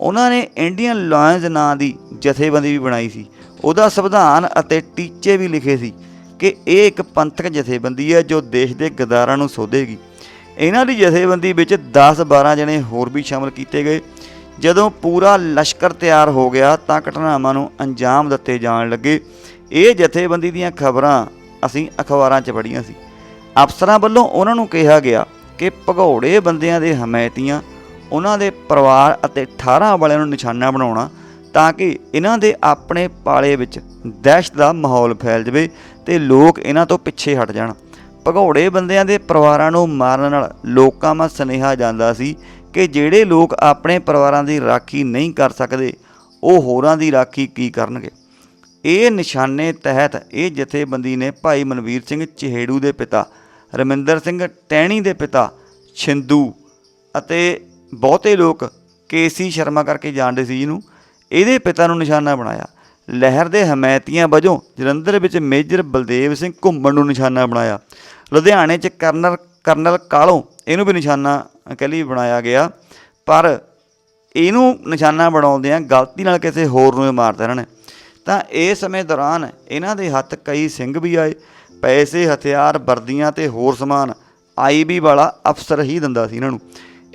Speaker 1: ਉਹਨਾਂ ਨੇ ਇੰਡੀਅਨ ਲਾਇਨਸ ਨਾਂ ਦੀ ਜਥੇਬੰਦੀ ਵੀ ਬਣਾਈ ਸੀ। ਉਹਦਾ ਸੰਵਿਧਾਨ ਅਤੇ ਟੀਚੇ ਵੀ ਲਿਖੇ ਸੀ ਕਿ ਇਹ ਇੱਕ ਪੰਥਕ ਜਥੇਬੰਦੀ ਹੈ ਜੋ ਦੇਸ਼ ਦੇ ਗਦਾਰਾਂ ਨੂੰ ਸੋਧੇਗੀ। ਇਹਨਾਂ ਦੀ ਜਥੇਬੰਦੀ ਵਿੱਚ 10-12 ਜਣੇ ਹੋਰ ਵੀ ਸ਼ਾਮਲ ਕੀਤੇ ਗਏ। ਜਦੋਂ ਪੂਰਾ ਲਸ਼ਕਰ ਤਿਆਰ ਹੋ ਗਿਆ ਤਾਂ ਘਟਨਾਵਾਂ ਨੂੰ ਅੰਜਾਮ ਦਿੱਤੇ ਜਾਣ ਲੱਗੇ। ਇਹ ਜਥੇਬੰਦੀ ਦੀਆਂ ਖਬਰਾਂ ਅਸੀਂ ਅਖਬਾਰਾਂ 'ਚ ਪੜ੍ਹੀਆਂ ਸੀ। ਅਫਸਰਾਂ ਵੱਲੋਂ ਉਹਨਾਂ ਨੂੰ ਕਿਹਾ ਗਿਆ ਕਿ ਭਗੌੜੇ ਬੰਦਿਆਂ ਦੇ ਹਮਾਇਤੀਆਂ, ਉਹਨਾਂ ਦੇ ਪਰਿਵਾਰ ਅਤੇ 18 ਵਾਲਿਆਂ ਨੂੰ ਨਿਸ਼ਾਨਾ ਬਣਾਉਣਾ ਤਾਂ ਕਿ ਇਹਨਾਂ ਦੇ ਆਪਣੇ ਪਾਲੇ ਵਿੱਚ ਦਹਿਸ਼ਤ ਦਾ ਮਾਹੌਲ ਫੈਲ ਜਾਵੇ ਤੇ ਲੋਕ ਇਹਨਾਂ ਤੋਂ ਪਿੱਛੇ ਹਟ ਜਾਣ। ਭਗੌੜੇ ਬੰਦਿਆਂ ਦੇ ਪਰਿਵਾਰਾਂ ਨੂੰ ਮਾਰਨ ਨਾਲ ਲੋਕਾਂ 'ਮਾ ਸੁਨੇਹਾ ਜਾਂਦਾ ਸੀ ਕਿ ਜਿਹੜੇ ਲੋਕ ਆਪਣੇ ਪਰਿਵਾਰਾਂ ਦੀ ਰਾਖੀ ਨਹੀਂ ਕਰ ਸਕਦੇ, ਉਹ ਹੋਰਾਂ ਦੀ ਰਾਖੀ ਕੀ ਕਰਨਗੇ। ਇਹ ਨਿਸ਼ਾਨੇ ਤਹਿਤ ਇਹ ਜਥੇਬੰਦੀ ਨੇ ਭਾਈ ਮਨਵੀਰ ਸਿੰਘ ਚਿਹੇੜੂ ਦੇ ਪਿਤਾ ਰਮਿੰਦਰ ਸਿੰਘ ਟਹਿਣੀ ਦੇ ਪਿਤਾ ਛਿੰਦੂ ਅਤੇ ਬਹੁਤੇ ਲੋਕ ਕੇਸੀ ਸ਼ਰਮਾ ਕਰਕੇ ਜਾਣਦੇ ਸੀ ਜਿਹਨੂੰ। ਇਹਦੇ ਪਿਤਾ ਨੂੰ ਨਿਸ਼ਾਨਾ ਬਣਾਇਆ। ਲਹਿਰ ਦੇ ਹਮਾਇਤੀਆਂ ਵਜੋਂ ਜਲੰਧਰ ਵਿੱਚ ਮੇਜਰ ਬਲਦੇਵ ਸਿੰਘ ਘੁੰਮਣ ਨੂੰ ਨਿਸ਼ਾਨਾ ਬਣਾਇਆ। ਲੁਧਿਆਣੇ 'ਚ ਕਰਨਲ ਕਰਨਲ ਕਾਲੋਂ ਇਹਨੂੰ ਵੀ ਨਿਸ਼ਾਨਾ, ਕਹਿ ਲਈ ਬਣਾਇਆ ਗਿਆ। ਪਰ ਇਹਨੂੰ ਨਿਸ਼ਾਨਾ ਬਣਾਉਂਦਿਆਂ ਗਲਤੀ ਨਾਲ ਕਿਸੇ ਹੋਰ ਨੂੰ ਹੀ ਮਾਰਤਾ ਇਹਨਾਂ ਨੇ। ਤਾਂ ਇਸ ਸਮੇਂ ਦੌਰਾਨ ਇਹਨਾਂ ਦੇ ਹੱਥ ਕਈ ਸਿੰਘ ਵੀ ਆਏ। ਪੈਸੇ ਹਥਿਆਰ, ਵਰਦੀਆਂ ਤੇ ਹੋਰ ਸਮਾਨ ਆਈਬੀ ਵਾਲਾ ਅਫਸਰ ਹੀ ਦਿੰਦਾ ਸੀ ਇਹਨਾਂ ਨੂੰ।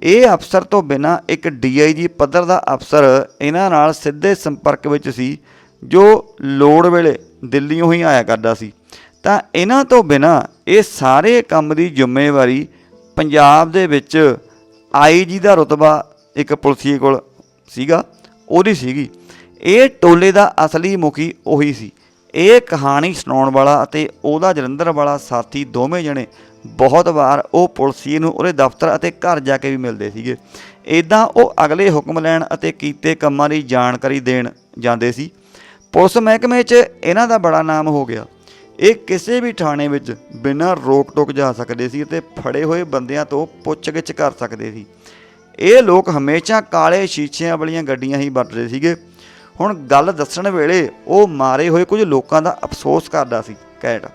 Speaker 1: ਇਹ ਅਫਸਰ ਤੋਂ ਬਿਨਾ ਇੱਕ ਡੀਆਈਜੀ ਪੱਧਰ ਦਾ ਅਫਸਰ ਇਹਨਾਂ ਨਾਲ ਸਿੱਧੇ ਸੰਪਰਕ ਵਿੱਚ ਸੀ, ਜੋ ਲੋੜ ਵੇਲੇ ਦਿੱਲੀੋਂ ਹੀ ਆਇਆ ਕਰਦਾ ਸੀ। ਤਾਂ ਇਹਨਾਂ ਤੋਂ ਬਿਨਾ ਇਹ ਸਾਰੇ ਕੰਮ ਦੀ ਜ਼ਿੰਮੇਵਾਰੀ ਪੰਜਾਬ ਦੇ ਵਿੱਚ ਆਈਜੀ ਦਾ ਰੁਤਬਾ ਇੱਕ ਪੁਲਿਸੀਏ ਕੋਲ ਸੀਗਾ, ਉਹਦੀ ਸੀਗੀ। ਇਹ ਟੋਲੇ ਦਾ ਅਸਲੀ ਮੁਖੀ ਉਹੀ ਸੀ। ਇਹ ਕਹਾਣੀ ਸੁਣਾਉਣ ਵਾਲਾ ਅਤੇ ਉਹਦਾ ਜਲੰਧਰ ਵਾਲਾ ਸਾਥੀ ਦੋਵੇਂ ਜਣੇ ਬਹੁਤ ਵਾਰ ਉਹ ਪੁਲਿਸੀਏ ਨੂੰ ਉਹਦੇ ਦਫ਼ਤਰ ਅਤੇ ਘਰ ਜਾ ਕੇ ਵੀ ਮਿਲਦੇ ਸੀਗੇ। ਇਦਾਂ ਉਹ ਅਗਲੇ ਹੁਕਮ ਲੈਣ ਅਤੇ ਕੀਤੇ ਕੰਮਾਂ ਦੀ ਜਾਣਕਾਰੀ ਦੇਣ ਜਾਂਦੇ ਸੀ। ਪੁਲਿਸ ਮਹਿਕਮੇ 'ਚ ਇਹਨਾਂ ਦਾ ਬੜਾ ਨਾਮ ਹੋ ਗਿਆ। ਇਹ ਕਿਸੇ ਵੀ ਥਾਣੇ ਵਿੱਚ ਬਿਨਾਂ ਰੋਕ ਟੋਕ ਜਾ ਸਕਦੇ ਸੀ ਅਤੇ ਫੜੇ ਹੋਏ ਬੰਦਿਆਂ ਤੋਂ ਪੁੱਛਗਿੱਛ ਕਰ ਸਕਦੇ ਸੀ। ਇਹ ਲੋਕ ਹਮੇਸ਼ਾ ਕਾਲੇ ਸ਼ੀਸ਼ਿਆਂ ਵਾਲੀਆਂ ਗੱਡੀਆਂ ਹੀ ਵਰਤਦੇ ਸੀਗੇ। ਹੁਣ ਗੱਲ ਦੱਸਣ ਵੇਲੇ ਉਹ ਮਾਰੇ ਹੋਏ ਕੁਝ ਲੋਕਾਂ ਦਾ ਅਫਸੋਸ ਕਰਦਾ ਸੀ, ਕੈਟ,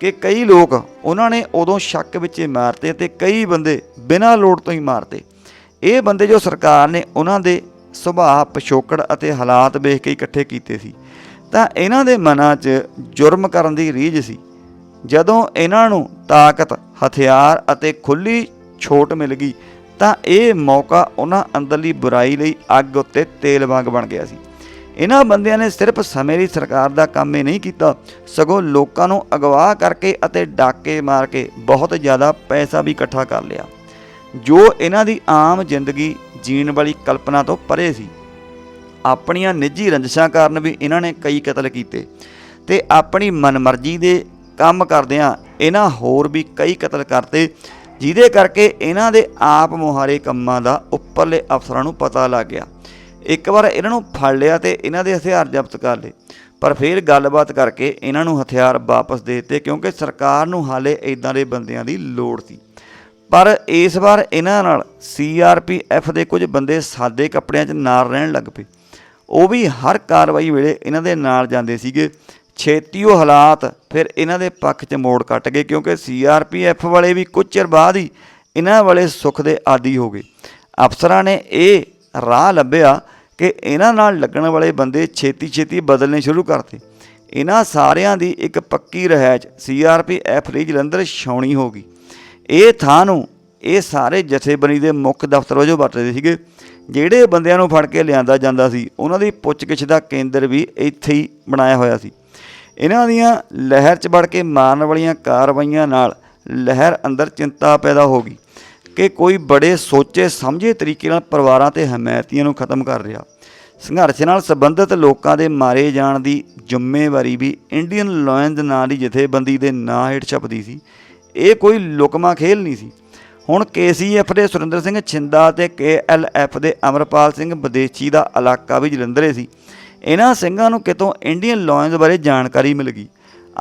Speaker 1: ਕਿ ਕਈ ਲੋਕ ਉਹਨਾਂ ਨੇ ਉਦੋਂ ਸ਼ੱਕ ਵਿੱਚ ਮਾਰਤੇ ਤੇ ਕਈ ਬੰਦੇ ਬਿਨਾਂ ਲੋੜ ਤੋਂ ਹੀ ਮਾਰਤੇ। ਇਹ ਬੰਦੇ ਜੋ ਸਰਕਾਰ ਨੇ ਉਹਨਾਂ ਦੇ ਸੁਭਾਅ, ਪਿਛੋਕੜ ਅਤੇ ਹਾਲਾਤ ਵੇਖ ਕੇ ਇਕੱਠੇ ਕੀਤੇ ਸੀ, ਤਾਂ ਇਹਨਾਂ ਦੇ ਮਨਾਂ 'ਚ ਜੁਰਮ ਕਰਨ ਦੀ ਰੀਝ ਸੀ। ਜਦੋਂ ਇਹਨਾਂ ਨੂੰ ਤਾਕਤ, ਹਥਿਆਰ ਅਤੇ ਖੁੱਲੀ ਛੋਟ ਮਿਲ ਗਈ, ਤਾਂ ਇਹ ਮੌਕਾ ਉਹਨਾਂ ਅੰਦਰਲੀ ਬੁਰਾਈ ਲਈ ਅੱਗ ਉੱਤੇ ਤੇਲ ਵਾਂਗ ਬਣ ਗਿਆ ਸੀ। ਇਹਨਾਂ ਬੰਦਿਆਂ ਨੇ ਸਿਰਫ ਸਮੇਂ ਦੀ ਸਰਕਾਰ ਦਾ ਕੰਮ ਹੀ ਨਹੀਂ ਕੀਤਾ, ਸਗੋਂ ਲੋਕਾਂ ਨੂੰ ਅਗਵਾ ਕਰਕੇ ਅਤੇ ਡਾਕੇ ਮਾਰ ਕੇ ਬਹੁਤ ਜ਼ਿਆਦਾ ਪੈਸਾ ਵੀ ਇਕੱਠਾ ਕਰ ਲਿਆ। ਜੋ ਇਹਨਾਂ ਦੀ ਆਮ ਜ਼ਿੰਦਗੀ ਜੀਣ ਵਾਲੀ ਕਲਪਨਾ ਤੋਂ ਪਰੇ ਸੀ, ਆਪਣੀਆਂ ਨਿੱਜੀ ਰੰਜਿਸ਼ਾਂ ਕਾਰਨ ਵੀ ਇਹਨਾਂ ਨੇ ਕਈ ਕਤਲ ਕੀਤੇ ਤੇ ਆਪਣੀ ਮਨਮਰਜ਼ੀ ਦੇ ਕੰਮ ਕਰਦਿਆਂ ਇਹਨਾਂ ਹੋਰ ਵੀ ਕਈ ਕਤਲ ਕਰਤੇ, ਜਿਹਦੇ ਕਰਕੇ ਇਹਨਾਂ ਦੇ ਆਪ ਮੁਹਾਰੇ ਕੰਮਾਂ ਦਾ ਉੱਪਰਲੇ ਅਫਸਰਾਂ ਨੂੰ ਪਤਾ ਲੱਗ ਗਿਆ। ਇੱਕ ਵਾਰ ਇਹਨਾਂ ਨੂੰ ਫੜ ਲਿਆ ਤੇ ਇਹਨਾਂ ਦੇ ਹਥਿਆਰ ਜ਼ਬਤ ਕਰ ਲਏ। ਪਰ ਫਿਰ ਗੱਲਬਾਤ ਕਰਕੇ ਇਹਨਾਂ ਨੂੰ ਹਥਿਆਰ ਵਾਪਸ ਦੇ ਦਿੱਤੇ ਕਿਉਂਕਿ ਸਰਕਾਰ ਨੂੰ ਹਾਲੇ ਇਦਾਂ ਦੇ ਬੰਦਿਆਂ ਦੀ ਲੋੜ ਸੀ। ਪਰ ਇਸ ਵਾਰ ਇਹਨਾਂ ਨਾਲ ਸੀਆਰਪੀਐਫ ਦੇ ਕੁਝ ਬੰਦੇ ਸਾਦੇ ਕੱਪੜਿਆਂ 'ਚ ਨਾਲ ਰਹਿਣ ਲੱਗ ਪਏ। ਉਹ ਵੀ ਹਰ ਕਾਰਵਾਈ ਵੇਲੇ ਇਹਨਾਂ ਦੇ ਨਾਲ ਜਾਂਦੇ ਸੀਗੇ। ਛੇਤੀ ਉਹ ਹਾਲਾਤ ਫਿਰ ਇਹਨਾਂ ਦੇ ਪੱਖ 'ਚ ਮੋੜ ਕੱਟ ਗਏ ਕਿਉਂਕਿ ਸੀਆਰਪੀਐਫ ਵਾਲੇ ਵੀ ਕੁਝ ਚਿਰ ਬਾਅਦ ਹੀ ਇਹਨਾਂ ਵਾਲੇ ਸੁੱਖ ਦੇ ਆਦੀ ਹੋ ਗਏ। ਅਫਸਰਾਂ ਨੇ ਇਹ ਰਾਹ ਲੱਭਿਆ ਕਿ ਇਹਨਾਂ ਨਾਲ ਲੱਗਣ ਵਾਲੇ ਬੰਦੇ ਛੇਤੀ ਛੇਤੀ ਬਦਲਨੇ ਸ਼ੁਰੂ ਕਰਤੇ। ਇਹਨਾਂ ਸਾਰਿਆਂ ਦੀ ਇੱਕ ਪੱਕੀ ਰਹਿਜ ਸੀਆਰਪੀ ਐਫ ਰੀ ਜਲੰਧਰ ਛਾਉਣੀ ਹੋ ਗਈ ਇਹ ਥਾਂ ਨੂੰ ਇਹ ਸਾਰੇ ਜਥੇਬੰਦੀ ਦੇ ਮੁੱਖ ਦਫ਼ਤਰ ਵਜੋਂ ਵਰਤਦੇ ਸੀਗੇ, ਜਿਹੜੇ ਬੰਦਿਆਂ ਨੂੰ ਫੜ ਕੇ ਲਿਆਂਦਾ ਜਾਂਦਾ ਸੀ। ਉਹਨਾਂ ਦੀ ਪੁੱਛਗਿੱਛ ਦਾ ਕੇਂਦਰ ਵੀ ਇੱਥੇ ਹੀ ਬਣਾਇਆ ਹੋਇਆ ਸੀ। ਇਹਨਾਂ ਦੀਆਂ ਲਹਿਰ 'ਚ ਵੜ ਕੇ ਮਾਰਨ ਵਾਲੀਆਂ ਕਾਰਵਾਈਆਂ ਨਾਲ ਲਹਿਰ ਅੰਦਰ ਚਿੰਤਾ ਪੈਦਾ ਹੋ ਗਈ। ਕਿ ਕੋਈ ਬੜੇ ਸੋਚੇ, ਸਮਝੇ ਤਰੀਕੇ ਨਾਲ ਪਰਿਵਾਰਾਂ ਤੇ ਹਮਾਇਤੀਆਂ ਨੂੰ ਖਤਮ ਕਰ ਰਿਹਾ। ਸੰਘਰਸ਼ ਨਾਲ ਸੰਬੰਧਿਤ ਲੋਕਾਂ ਦੇ ਮਾਰੇ ਜਾਣ ਦੀ ਜ਼ਿੰਮੇਵਾਰੀ ਵੀ ਇੰਡੀਅਨ ਲਾਇਨਜ਼ ਨਾਂ ਦੀ ਜਥੇਬੰਦੀ ਦੇ ਨਾਂ ਹੇਠ ਛਪਦੀ ਸੀ। ਇਹ ਕੋਈ ਲੁਕਮਾ ਖੇਲ ਨਹੀਂ ਸੀ। ਹੁਣ ਕੇਸੀਐਫ ਦੇ ਸੁਰਿੰਦਰ ਸਿੰਘ ਛਿੰਦਾ ਤੇ ਕੇਐਲਐਫ ਦੇ ਅਮਰਪਾਲ ਸਿੰਘ ਵਿਦੇਸ਼ੀ ਦਾ ਇਲਾਕਾ ਵੀ ਜਲੰਧਰੇ ਸੀ। ਇਹਨਾਂ ਸਿੰਘਾਂ ਨੂੰ ਕਿਤੋਂ ਇੰਡੀਅਨ ਲਾਇਨਜ਼ ਬਾਰੇ ਜਾਣਕਾਰੀ ਮਿਲ ਗਈ।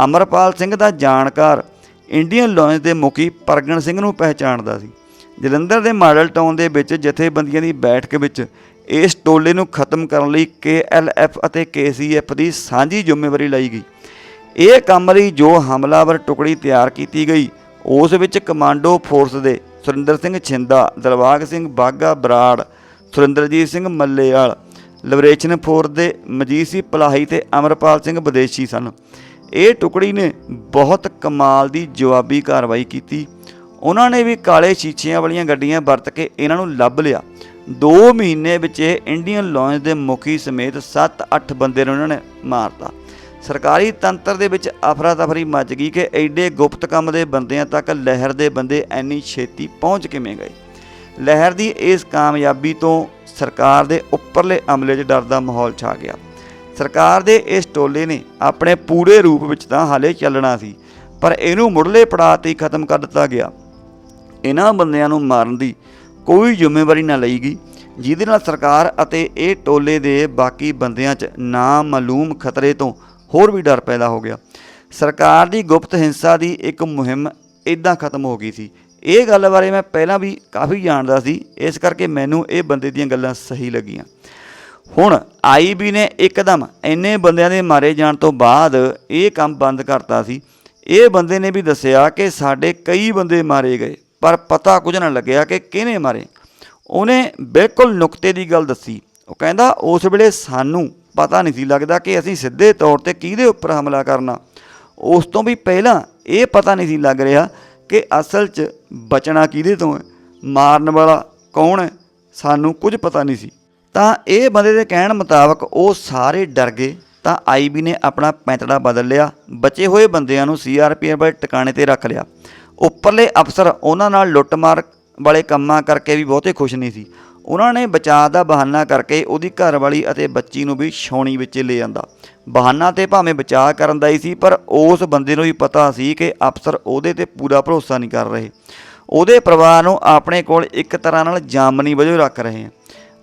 Speaker 1: ਅਮਰਪਾਲ ਸਿੰਘ ਦਾ ਜਾਣਕਾਰ ਇੰਡੀਅਨ ਲਾਇਨਜ਼ ਦੇ ਮੁਖੀ ਪ੍ਰਗਣ ਸਿੰਘ ਨੂੰ ਪਹਿਚਾਣਦਾ ਸੀ। ਜਲੰਧਰ ਦੇ ਮਾਡਲ ਟਾਊਨ ਦੇ ਵਿੱਚ ਜਥੇਬੰਦੀਆਂ ਦੀ ਬੈਠਕ ਵਿੱਚ ਇਸ ਟੋਲੇ ਨੂੰ ਖਤਮ ਕਰਨ ਲਈ ਕੇਐਲਐਫ ਅਤੇ ਕੇਸੀਐਫ ਦੀ ਸਾਂਝੀ ਜ਼ਿੰਮੇਵਾਰੀ ਲਈ ਗਈ। ਇਹ ਕੰਮ ਲਈ ਜੋ ਹਮਲਾਵਰ ਟੁਕੜੀ ਤਿਆਰ ਕੀਤੀ ਗਈ, ਉਸ ਵਿੱਚ ਕਮਾਂਡੋ ਫੋਰਸ ਦੇ ਸੁਰਿੰਦਰ ਸਿੰਘ ਛਿੰਦਾ, ਦਲਵਾਗ ਸਿੰਘ ਬਾਗਾ ਬਰਾੜ, ਸੁਰਿੰਦਰਜੀਤ ਸਿੰਘ ਮੱਲੇਵਾਲ ਲਿਬਰੇਸ਼ਨ ਫੋਰਸ ਦੇ ਮਜੀਦ ਸਿੰਘ ਪਲਾਹੀ ਤੇ ਅਮਰਪਾਲ ਸਿੰਘ ਵਿਦੇਸ਼ੀ ਸਨ। ਇਹ ਟੁਕੜੀ ਨੇ ਬਹੁਤ ਕਮਾਲ ਦੀ ਜਵਾਬੀ ਕਾਰਵਾਈ ਕੀਤੀ। ਉਹਨਾਂ ਨੇ ਵੀ ਕਾਲੇ ਸ਼ੀਸ਼ਿਆਂ ਵਾਲੀਆਂ ਗੱਡੀਆਂ ਵਰਤ ਕੇ ਇਹਨਾਂ ਨੂੰ ਲੱਭ ਲਿਆ। 2 ਮਹੀਨੇ ਵਿੱਚ ਇਹ ਇੰਡੀਅਨ ਲੌਂਜ ਦੇ ਮੁਖੀ ਸਮੇਤ 7-8 ਬੰਦੇ ਨੂੰ ਉਹਨਾਂ ਨੇ ਮਾਰਤਾ। ਸਰਕਾਰੀ ਤੰਤਰ ਦੇ ਵਿੱਚ ਅਫਰਾ ਤਫਰੀ ਮਚ ਗਈ ਕਿ ਐਡੇ ਗੁਪਤ ਕੰਮ ਦੇ ਬੰਦਿਆਂ ਤੱਕ ਲਹਿਰ ਦੇ ਬੰਦੇ ਐਨੀ ਛੇਤੀ ਪਹੁੰਚ ਕਿਵੇਂ ਗਏ? ਲਹਿਰ ਦੀ ਇਸ ਕਾਮਯਾਬੀ ਤੋਂ ਸਰਕਾਰ ਦੇ ਉੱਪਰਲੇ ਅਮਲੇ 'ਚ ਡਰ ਦਾ ਮਾਹੌਲ ਛਾ ਗਿਆ। ਸਰਕਾਰ ਦੇ ਇਸ ਟੋਲੇ ਨੇ ਆਪਣੇ ਪੂਰੇ ਰੂਪ ਵਿੱਚ ਤਾਂ ਹਾਲੇ ਚੱਲਣਾ ਸੀ, ਪਰ ਇਹਨੂੰ ਮੁੱਢਲੇ ਪੜਾਅ ਤੇ ਹੀ ਖਤਮ ਕਰ ਦਿੱਤਾ ਗਿਆ। ਇਹਨਾਂ ਬੰਦਿਆਂ ਨੂੰ ਮਾਰਨ ਦੀ ਕੋਈ ਜ਼ਿੰਮੇਵਾਰੀ ਨਾ ਲਈ ਗਈ ਜਿਹਦੇ ਨਾਲ ਸਰਕਾਰ ਅਤੇ ਇਹ ਟੋਲੇ ਦੇ ਬਾਕੀ ਬੰਦਿਆਂ 'ਚ ਨਾਮਾਲੂਮ ਖਤਰੇ ਤੋਂ ਹੋਰ ਵੀ ਡਰ ਪੈਦਾ ਹੋ ਗਿਆ। ਸਰਕਾਰ ਦੀ ਗੁਪਤ ਹਿੰਸਾ ਦੀ ਇੱਕ ਮੁਹਿੰਮ ਇਦਾਂ ਖਤਮ ਹੋ ਗਈ ਸੀ। ਇਹ ਗੱਲ ਬਾਰੇ ਮੈਂ ਪਹਿਲਾਂ ਵੀ ਕਾਫੀ ਜਾਣਦਾ ਸੀ, ਇਸ ਕਰਕੇ ਮੈਨੂੰ ਇਹ ਬੰਦੇ ਦੀਆਂ ਗੱਲਾਂ ਸਹੀ ਲੱਗੀਆਂ। ਹੁਣ ਆਈਬੀ ਨੇ ਇੱਕਦਮ ਇੰਨੇ ਬੰਦਿਆਂ ਦੇ ਮਾਰੇ ਜਾਣ ਤੋਂ ਬਾਅਦ ਇਹ ਕੰਮ ਬੰਦ ਕਰਤਾ ਸੀ। ਇਹ ਬੰਦੇ ਨੇ ਵੀ ਦੱਸਿਆ ਕਿ ਸਾਡੇ ਕਈ ਬੰਦੇ ਮਾਰੇ ਗਏ। ਪਰ ਪਤਾ ਕੁਝ ਨਾ ਲੱਗਿਆ ਕਿ ਕਿਹਨੇ ਮਾਰੇ। ਉਹਨੇ ਬਿਲਕੁਲ ਨੁਕਤੇ ਦੀ ਗੱਲ ਦੱਸੀ। ਉਹ ਕਹਿੰਦਾ, ਉਸ ਵੇਲੇ ਸਾਨੂੰ ਪਤਾ ਨਹੀਂ ਸੀ ਲੱਗਦਾ ਕਿ ਅਸੀਂ ਸਿੱਧੇ ਤੌਰ ਤੇ ਕਿਹਦੇ ਉੱਪਰ ਹਮਲਾ ਕਰਨਾ। ਉਸ ਤੋਂ ਵੀ ਪਹਿਲਾਂ ਇਹ ਪਤਾ ਨਹੀਂ ਸੀ ਲੱਗ ਰਿਹਾ ਕਿ ਅਸਲ 'ਚ ਬਚਣਾ ਕਿਹਦੇ ਤੋਂ ਹੈ। ਮਾਰਨ ਵਾਲਾ ਕੌਣ ਹੈ, ਸਾਨੂੰ ਕੁਝ ਪਤਾ ਨਹੀਂ ਸੀ। ਤਾਂ ਇਹ ਬੰਦੇ ਦੇ ਕਹਿਣ ਮੁਤਾਬਕ ਉਹ ਸਾਰੇ ਡਰ ਗਏ। ਤਾਂ ਆਈਬੀ ਨੇ ਆਪਣਾ ਪੈਂਤੜਾ ਬਦਲ ਲਿਆ। ਬਚੇ ਹੋਏ ਬੰਦਿਆਂ ਨੂੰ ਸੀਆਰਪੀਐਫ ਦੇ ਟਿਕਾਣੇ ਤੇ ਰੱਖ ਲਿਆ। ਉੱਪਰਲੇ ਅਫਸਰ ਉਹਨਾਂ ਨਾਲ ਲੁੱਟਮਾਰ ਵਾਲੇ ਕੰਮਾਂ ਕਰਕੇ ਵੀ ਬਹੁਤੇ ਖੁਸ਼ ਨਹੀਂ ਸੀ। ਉਹਨਾਂ ਨੇ ਬਚਾਅ ਦਾ ਬਹਾਨਾ ਕਰਕੇ ਉਹਦੀ ਘਰਵਾਲੀ ਅਤੇ ਬੱਚੀ ਨੂੰ ਵੀ ਛਾਉਣੀ ਵਿੱਚ ਲੈ ਜਾਂਦਾ ਬਹਾਨਾ ਤੇ ਭਾਵੇਂ ਬਚਾਅ ਕਰਨ ਦਾ ਹੀ ਸੀ, ਪਰ ਉਸ ਬੰਦੇ ਨੂੰ ਹੀ ਪਤਾ ਸੀ ਕਿ ਅਫਸਰ ਉਹਦੇ ਤੇ ਪੂਰਾ ਭਰੋਸਾ ਨਹੀਂ ਕਰ ਰਹੇ। ਉਹਦੇ ਪਰਿਵਾਰ ਨੂੰ ਆਪਣੇ ਕੋਲ ਇੱਕ ਤਰ੍ਹਾਂ ਨਾਲ ਜਾਮਨੀ ਵਜੋਂ ਰੱਖ ਰਹੇ ਆ।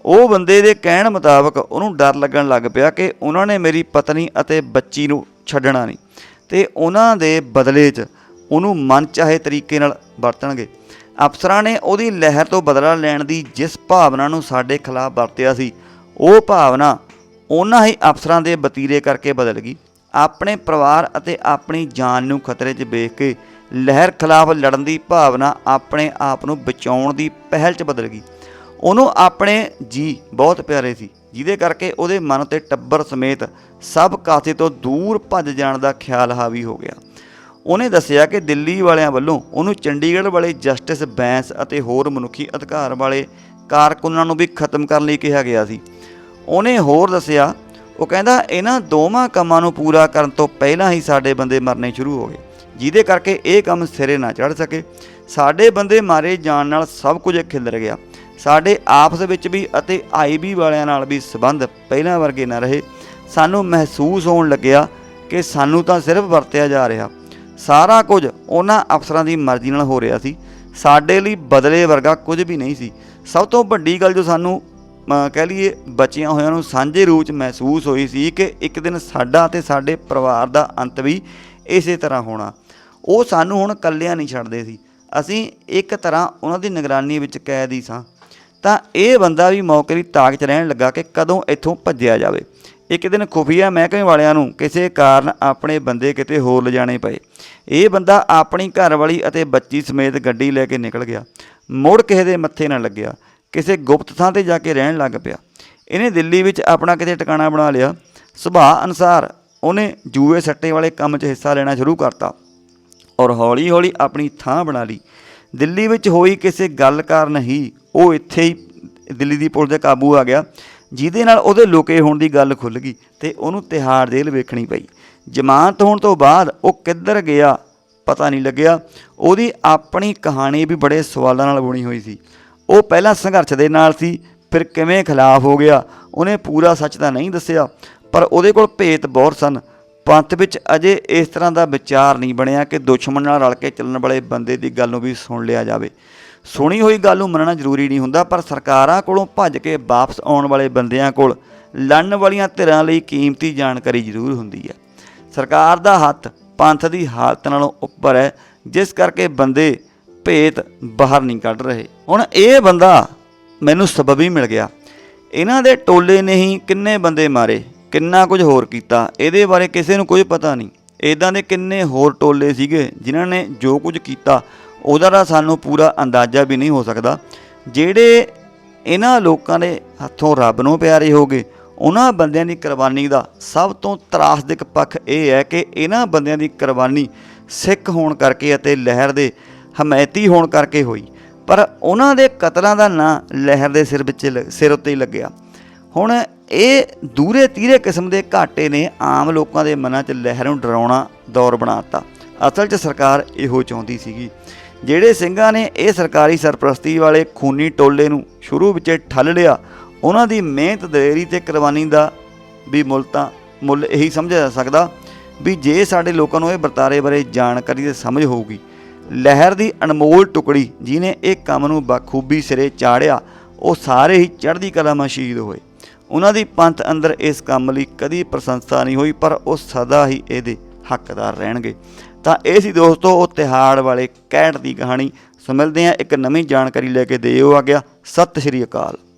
Speaker 1: ਉਹ ਬੰਦੇ ਦੇ ਕਹਿਣ ਮੁਤਾਬਕ ਉਹਨੂੰ ਡਰ ਲੱਗਣ ਲੱਗ ਪਿਆ ਕਿ ਉਹਨਾਂ ਨੇ ਮੇਰੀ ਪਤਨੀ ਅਤੇ ਬੱਚੀ ਨੂੰ ਛੱਡਣਾ ਨਹੀਂ ਤੇ ਉਹਨਾਂ ਦੇ ਬਦਲੇ 'ਚ ਉਹਨੂੰ ਮਨ ਚਾਹੇ ਤਰੀਕੇ ਨਾਲ ਵਰਤਣਗੇ। ਅਫਸਰਾਂ ਨੇ ਉਹਦੀ ਲਹਿਰ ਤੋਂ ਬਦਲਾ ਲੈਣ ਦੀ ਜਿਸ ਭਾਵਨਾ ਨੂੰ ਸਾਡੇ ਖਿਲਾਫ ਵਰਤਿਆ ਸੀ, ਉਹ ਭਾਵਨਾ ਉਹਨਾਂ ਹੀ ਅਫਸਰਾਂ ਦੇ ਬਤੀਰੇ ਕਰਕੇ ਬਦਲ ਗਈ। ਆਪਣੇ ਪਰਿਵਾਰ ਅਤੇ ਆਪਣੀ ਜਾਨ ਨੂੰ ਖਤਰੇ 'ਚ ਵੇਖ ਕੇ ਲਹਿਰ ਖਿਲਾਫ ਲੜਨ ਦੀ ਭਾਵਨਾ ਆਪਣੇ ਆਪ ਨੂੰ ਬਚਾਉਣ ਦੀ ਪਹਿਲ 'ਚ ਬਦਲ ਗਈ। ਉਹਨੂੰ ਆਪਣੇ ਜੀ ਬਹੁਤ ਪਿਆਰੇ ਸੀ, ਜਿਹਦੇ ਕਰਕੇ ਉਹਦੇ ਮਨ ਤੇ ਟੱਬਰ ਸਮੇਤ ਸਭ ਕਾਸੇ ਤੋਂ ਦੂਰ ਭੱਜ ਜਾਣ ਦਾ ਖਿਆਲ ਹਾਵੀ ਹੋ ਗਿਆ। ਉਹਨੇ ਦੱਸਿਆ ਕਿ ਦਿੱਲੀ ਵਾਲਿਆਂ ਵੱਲੋਂ ਉਹਨੂੰ ਚੰਡੀਗੜ੍ਹ ਵਾਲੇ ਜਸਟਿਸ ਬੈਂਸ ਅਤੇ ਹੋਰ ਮਨੁੱਖੀ ਅਧਿਕਾਰ ਵਾਲੇ ਕਾਰਕੁਨਾਂ ਨੂੰ ਵੀ ਖਤਮ ਕਰਨ ਲਈ ਕਿਹਾ ਗਿਆ ਸੀ। ਉਹਨੇ ਹੋਰ ਦੱਸਿਆ, ਉਹ ਕਹਿੰਦਾ, ਇਹਨਾਂ ਦੋਵਾਂ ਕੰਮਾਂ ਨੂੰ ਪੂਰਾ ਕਰਨ ਤੋਂ ਪਹਿਲਾਂ ਹੀ ਸਾਡੇ ਬੰਦੇ ਮਰਨੇ ਸ਼ੁਰੂ ਹੋ ਗਏ। ਜਿਹਦੇ ਕਰਕੇ ਇਹ ਕੰਮ ਸਿਰੇ ਨਾ ਚੜ ਸਕੇ। ਸਾਡੇ ਬੰਦੇ ਮਾਰੇ ਜਾਣ ਨਾਲ ਸਭ ਕੁਝ ਖਿਲਰ ਗਿਆ। ਸਾਡੇ ਆਪਸ ਵਿੱਚ ਵੀ ਅਤੇ ਆਈਬੀ ਵਾਲਿਆਂ ਨਾਲ ਵੀ ਸਬੰਧ ਪਹਿਲਾਂ ਵਰਗੇ ਨਾ ਰਹੇ। ਸਾਨੂੰ ਮਹਿਸੂਸ ਹੋਣ ਲੱਗਿਆ ਕਿ ਸਾਨੂੰ ਤਾਂ ਸਿਰਫ ਵਰਤਿਆ ਜਾ ਰਿਹਾ। ਸਾਰਾ ਕੁਝ ਉਹਨਾਂ ਅਫਸਰਾਂ ਦੀ ਮਰਜ਼ੀ ਨਾਲ ਹੋ ਰਿਹਾ ਸੀ। ਸਾਡੇ ਲਈ ਬਦਲੇ ਵਰਗਾ ਕੁਝ ਵੀ ਨਹੀਂ ਸੀ। ਸਭ ਤੋਂ ਵੱਡੀ ਗੱਲ ਜੋ ਸਾਨੂੰ ਕਹਿ ਲਈਏ, ਬੱਚਿਆਂ ਹੋਇਆਂ ਨੂੰ ਸਾਂਝੇ ਰੂਪ ਚ ਮਹਿਸੂਸ ਹੋਈ ਸੀ ਕਿ ਇੱਕ ਦਿਨ ਸਾਡਾ ਤੇ ਸਾਡੇ ਪਰਿਵਾਰ ਦਾ ਅੰਤ ਵੀ ਇਸੇ ਤਰ੍ਹਾਂ ਹੋਣਾ। ਉਹ ਸਾਨੂੰ ਹੁਣ ਕੱਲਿਆਂ ਨਹੀਂ ਛੱਡਦੇ ਸੀ। ਅਸੀਂ ਇੱਕ ਤਰ੍ਹਾਂ ਉਹਨਾਂ ਦੀ ਨਿਗਰਾਨੀ ਵਿੱਚ ਕੈਦ ਹੀ ਸਾਂ। ਤਾਂ ਇਹ ਬੰਦਾ ਵੀ ਮੌਕੇ ਦੀ ਤਾਕ 'ਚ ਰਹਿਣ ਲੱਗਾ ਕਿ ਕਦੋਂ ਇੱਥੋਂ ਭੱਜਿਆ ਜਾਵੇ। ਇੱਕ ਦਿਨ ਖੁਫੀਆ ਮਹਿਕਮੇ ਵਾਲਿਆਂ ਨੂੰ ਕਿਸੇ ਕਾਰਨ ਆਪਣੇ ਬੰਦੇ ਕਿਤੇ ਹੋਰ ਲਿਜਾਣੇ ਪਏ। ਇਹ ਬੰਦਾ ਆਪਣੀ ਘਰਵਾਲੀ ਅਤੇ ਬੱਚੀ ਸਮੇਤ ਗੱਡੀ ਲੈ ਕੇ ਨਿਕਲ ਗਿਆ। ਮੁੜ ਕਿਸੇ ਦੇ ਮੱਥੇ ਨਾ ਲੱਗਿਆ। ਕਿਸੇ ਗੁਪਤ ਥਾਂ ਤੇ ਜਾ ਕੇ ਰਹਿਣ ਲੱਗ ਪਿਆ। ਇਹਨੇ ਦਿੱਲੀ ਵਿੱਚ ਆਪਣਾ ਕਿਤੇ ਟਿਕਾਣਾ ਬਣਾ ਲਿਆ। ਸੁਭਾਅ ਅਨੁਸਾਰ ਉਹਨੇ ਜੂਏ ਸੱਟੇ ਵਾਲੇ ਕੰਮ 'ਚ ਹਿੱਸਾ ਲੈਣਾ ਸ਼ੁਰੂ ਕਰਤਾ ਔਰ ਹੌਲੀ-ਹੌਲੀ ਆਪਣੀ ਥਾਂ ਬਣਾ ਲਈ। ਦਿੱਲੀ ਵਿੱਚ ਹੋਈ ਕਿਸੇ ਗੱਲ ਕਾਰਨ ਹੀ ਉਹ ਇੱਥੇ ਹੀ ਦਿੱਲੀ ਦੀ ਪੁਲਿਸ ਦੇ ਕਾਬੂ ਆ ਗਿਆ। ਜਿਹਦੇ ਨਾਲ ਉਹਦੇ ਲੁਕੇ ਹੋਣ ਦੀ ਗੱਲ ਖੁੱਲ ਗਈ ਤੇ ਉਹਨੂੰ ਤਿਹਾੜ ਜੇਲ੍ਹ ਵੇਖਣੀ ਪਈ। ਜ਼ਮਾਨਤ ਹੋਣ ਤੋਂ ਬਾਅਦ ਉਹ ਕਿੱਧਰ ਗਿਆ ਪਤਾ ਨਹੀਂ ਲੱਗਿਆ। ਉਹਦੀ ਆਪਣੀ ਕਹਾਣੀ ਵੀ ਬੜੇ ਸਵਾਲਾਂ ਨਾਲ ਬੁਣੀ ਹੋਈ ਸੀ। ਉਹ ਪਹਿਲਾਂ ਸੰਘਰਸ਼ ਦੇ ਨਾਲ ਸੀ, ਫਿਰ ਕਿਵੇਂ ਖਿਲਾਫ ਹੋ ਗਿਆ, ਉਹਨੇ ਪੂਰਾ ਸੱਚ ਤਾਂ ਨਹੀਂ ਦੱਸਿਆ, ਪਰ ਉਹਦੇ ਕੋਲ ਭੇਤ ਬਹੁਤ ਸਨ। ਪੰਥ ਵਿੱਚ ਅਜੇ ਇਸ ਤਰ੍ਹਾਂ ਦਾ ਵਿਚਾਰ ਨਹੀਂ ਬਣਿਆ ਕਿ ਦੁਸ਼ਮਣ ਨਾਲ ਰਲ ਕੇ ਚੱਲਣ ਵਾਲੇ ਬੰਦੇ ਦੀ ਗੱਲ ਨੂੰ ਵੀ ਸੁਣ ਲਿਆ ਜਾਵੇ। ਸੁਣੀ ਹੋਈ ਗੱਲ ਨੂੰ ਮੰਨਣਾ ਜ਼ਰੂਰੀ ਨਹੀਂ ਹੁੰਦਾ, ਪਰ ਸਰਕਾਰਾਂ ਕੋਲੋਂ ਭੱਜ ਕੇ ਵਾਪਸ ਆਉਣ ਵਾਲੇ ਬੰਦਿਆਂ ਕੋਲ ਲੜਨ ਵਾਲੀਆਂ ਧਿਰਾਂ ਲਈ ਕੀਮਤੀ ਜਾਣਕਾਰੀ ਜ਼ਰੂਰ ਹੁੰਦੀ ਹੈ। ਸਰਕਾਰ ਦਾ ਹੱਥ ਪੰਥ ਦੀ ਹਾਲਤ ਨਾਲੋਂ ਉੱਪਰ ਹੈ, ਜਿਸ ਕਰਕੇ ਬੰਦੇ ਭੇਤ ਬਾਹਰ ਨਹੀਂ ਕੱਢ ਰਹੇ। ਹੁਣ ਇਹ ਬੰਦਾ ਮੈਨੂੰ ਸਬਬ ਹੀ ਮਿਲ ਗਿਆ। ਇਹਨਾਂ ਦੇ ਟੋਲੇ ਨੇ ਹੀ ਕਿੰਨੇ ਬੰਦੇ ਮਾਰੇ, ਕਿੰਨਾ ਕੁਝ ਹੋਰ ਕੀਤਾ, ਇਹਦੇ ਬਾਰੇ ਕਿਸੇ ਨੂੰ ਕੁਝ ਪਤਾ ਨਹੀਂ। ਇਦਾਂ ਦੇ ਕਿੰਨੇ ਹੋਰ ਟੋਲੇ ਸੀਗੇ, ਜਿਨ੍ਹਾਂ ਨੇ ਜੋ ਕੁਝ ਕੀਤਾ ਉਹਦਾ ਤਾਂ ਸਾਨੂੰ ਪੂਰਾ ਅੰਦਾਜ਼ਾ ਵੀ ਨਹੀਂ ਹੋ ਸਕਦਾ। ਜਿਹੜੇ ਇਹਨਾਂ ਲੋਕਾਂ ਦੇ ਹੱਥੋਂ ਰੱਬ ਨੂੰ ਪਿਆਰੇ ਹੋ ਗਏ, ਉਹਨਾਂ ਬੰਦਿਆਂ ਦੀ ਕੁਰਬਾਨੀ ਦਾ ਸਭ ਤੋਂ ਤਰਾਸਦਿਕ ਪੱਖ ਇਹ ਹੈ ਕਿ ਇਹਨਾਂ ਬੰਦਿਆਂ ਦੀ ਕੁਰਬਾਨੀ ਸਿੱਖ ਹੋਣ ਕਰਕੇ ਅਤੇ ਲਹਿਰ ਦੇ ਹਮਾਇਤੀ ਹੋਣ ਕਰਕੇ ਹੋਈ। ਪਰ ਉਹਨਾਂ ਦੇ ਕਤਲਾਂ ਦਾ ਨਾਂ ਲਹਿਰ ਦੇ ਸਿਰ ਵਿੱਚ ਲ- ਸਿਰ ਉੱਤੇ ਹੀ ਲੱਗਿਆ। ਹੁਣ ਇਹ ਦੂਰੇ ਤੀਰੇ ਕਿਸਮ ਦੇ ਘਾਟੇ ਨੇ ਆਮ ਲੋਕਾਂ ਦੇ ਮਨਾਂ 'ਚ ਲਹਿਰ ਨੂੰ ਡਰਾਉਣਾ ਦੌਰ ਬਣਾਤਾ ਅਸਲ 'ਚ ਸਰਕਾਰ ਇਹੋ ਚਾਹੁੰਦੀ ਸੀਗੀ ਜਿਹੜੇ ਸਿੰਘਾਂ ਨੇ ਇਹ ਸਰਕਾਰੀ ਸਰਪ੍ਰਸਤੀ ਵਾਲੇ ਖੂਨੀ ਟੋਲੇ ਨੂੰ ਸ਼ੁਰੂ ਵਿੱਚ ਠੱਲ ਲਿਆ, ਉਹਨਾਂ ਦੀ ਮਿਹਨਤ ਦਲੇਰੀ ਤੇ ਕੁਰਬਾਨੀ ਦਾ ਵੀ ਮੁੱਲ ਤਾਂ ਮੁੱਲ ਇਹੀ ਸਮਝਿਆ ਜਾ ਸਕਦਾ ਵੀ ਜੇ ਸਾਡੇ ਲੋਕਾਂ ਨੂੰ ਇਹ ਵਰਤਾਰੇ ਬਾਰੇ ਜਾਣਕਾਰੀ ਤੇ ਸਮਝ ਹੋਊਗੀ, ਲਹਿਰ ਦੀ ਅਨਮੋਲ ਟੁਕੜੀ ਜਿਨੇ ਇਹ ਕੰਮ ਨੂੰ ਬਖੂਬੀ ਸਿਰੇ ਚਾੜਿਆ, ਉਹ ਸਾਰੇ ਹੀ ਚੜ੍ਹਦੀ ਕਲਾ ਮਾ ਸ਼ਹੀਦ ਹੋਏ। ਉਹਨਾਂ ਦੀ ਪੰਥ ਅੰਦਰ ਇਸ ਕੰਮ ਲਈ ਕਦੀ ਪ੍ਰਸ਼ੰਸਾ ਨਹੀਂ ਹੋਈ, ਪਰ ਉਹ ਸਦਾ ਹੀ ਇਹਦੇ ਹੱਕਦਾਰ ਰਹਿਣਗੇ। ਤਾਂ ਇਹ ਸੀ ਦੋਸਤੋ, ਉਹ ਤਿਹਾੜ ਵਾਲੇ ਕੈਂਟ ਦੀ ਕਹਾਣੀ। ਸੋ ਮਿਲਦੇ ਹਾਂ, ਇੱਕ ਨਵੀਂ ਜਾਣਕਾਰੀ ਲੈ ਕੇ ਦਿਓ ਆ ਗਿਆ। ਸਤਿ ਸ਼੍ਰੀ ਅਕਾਲ।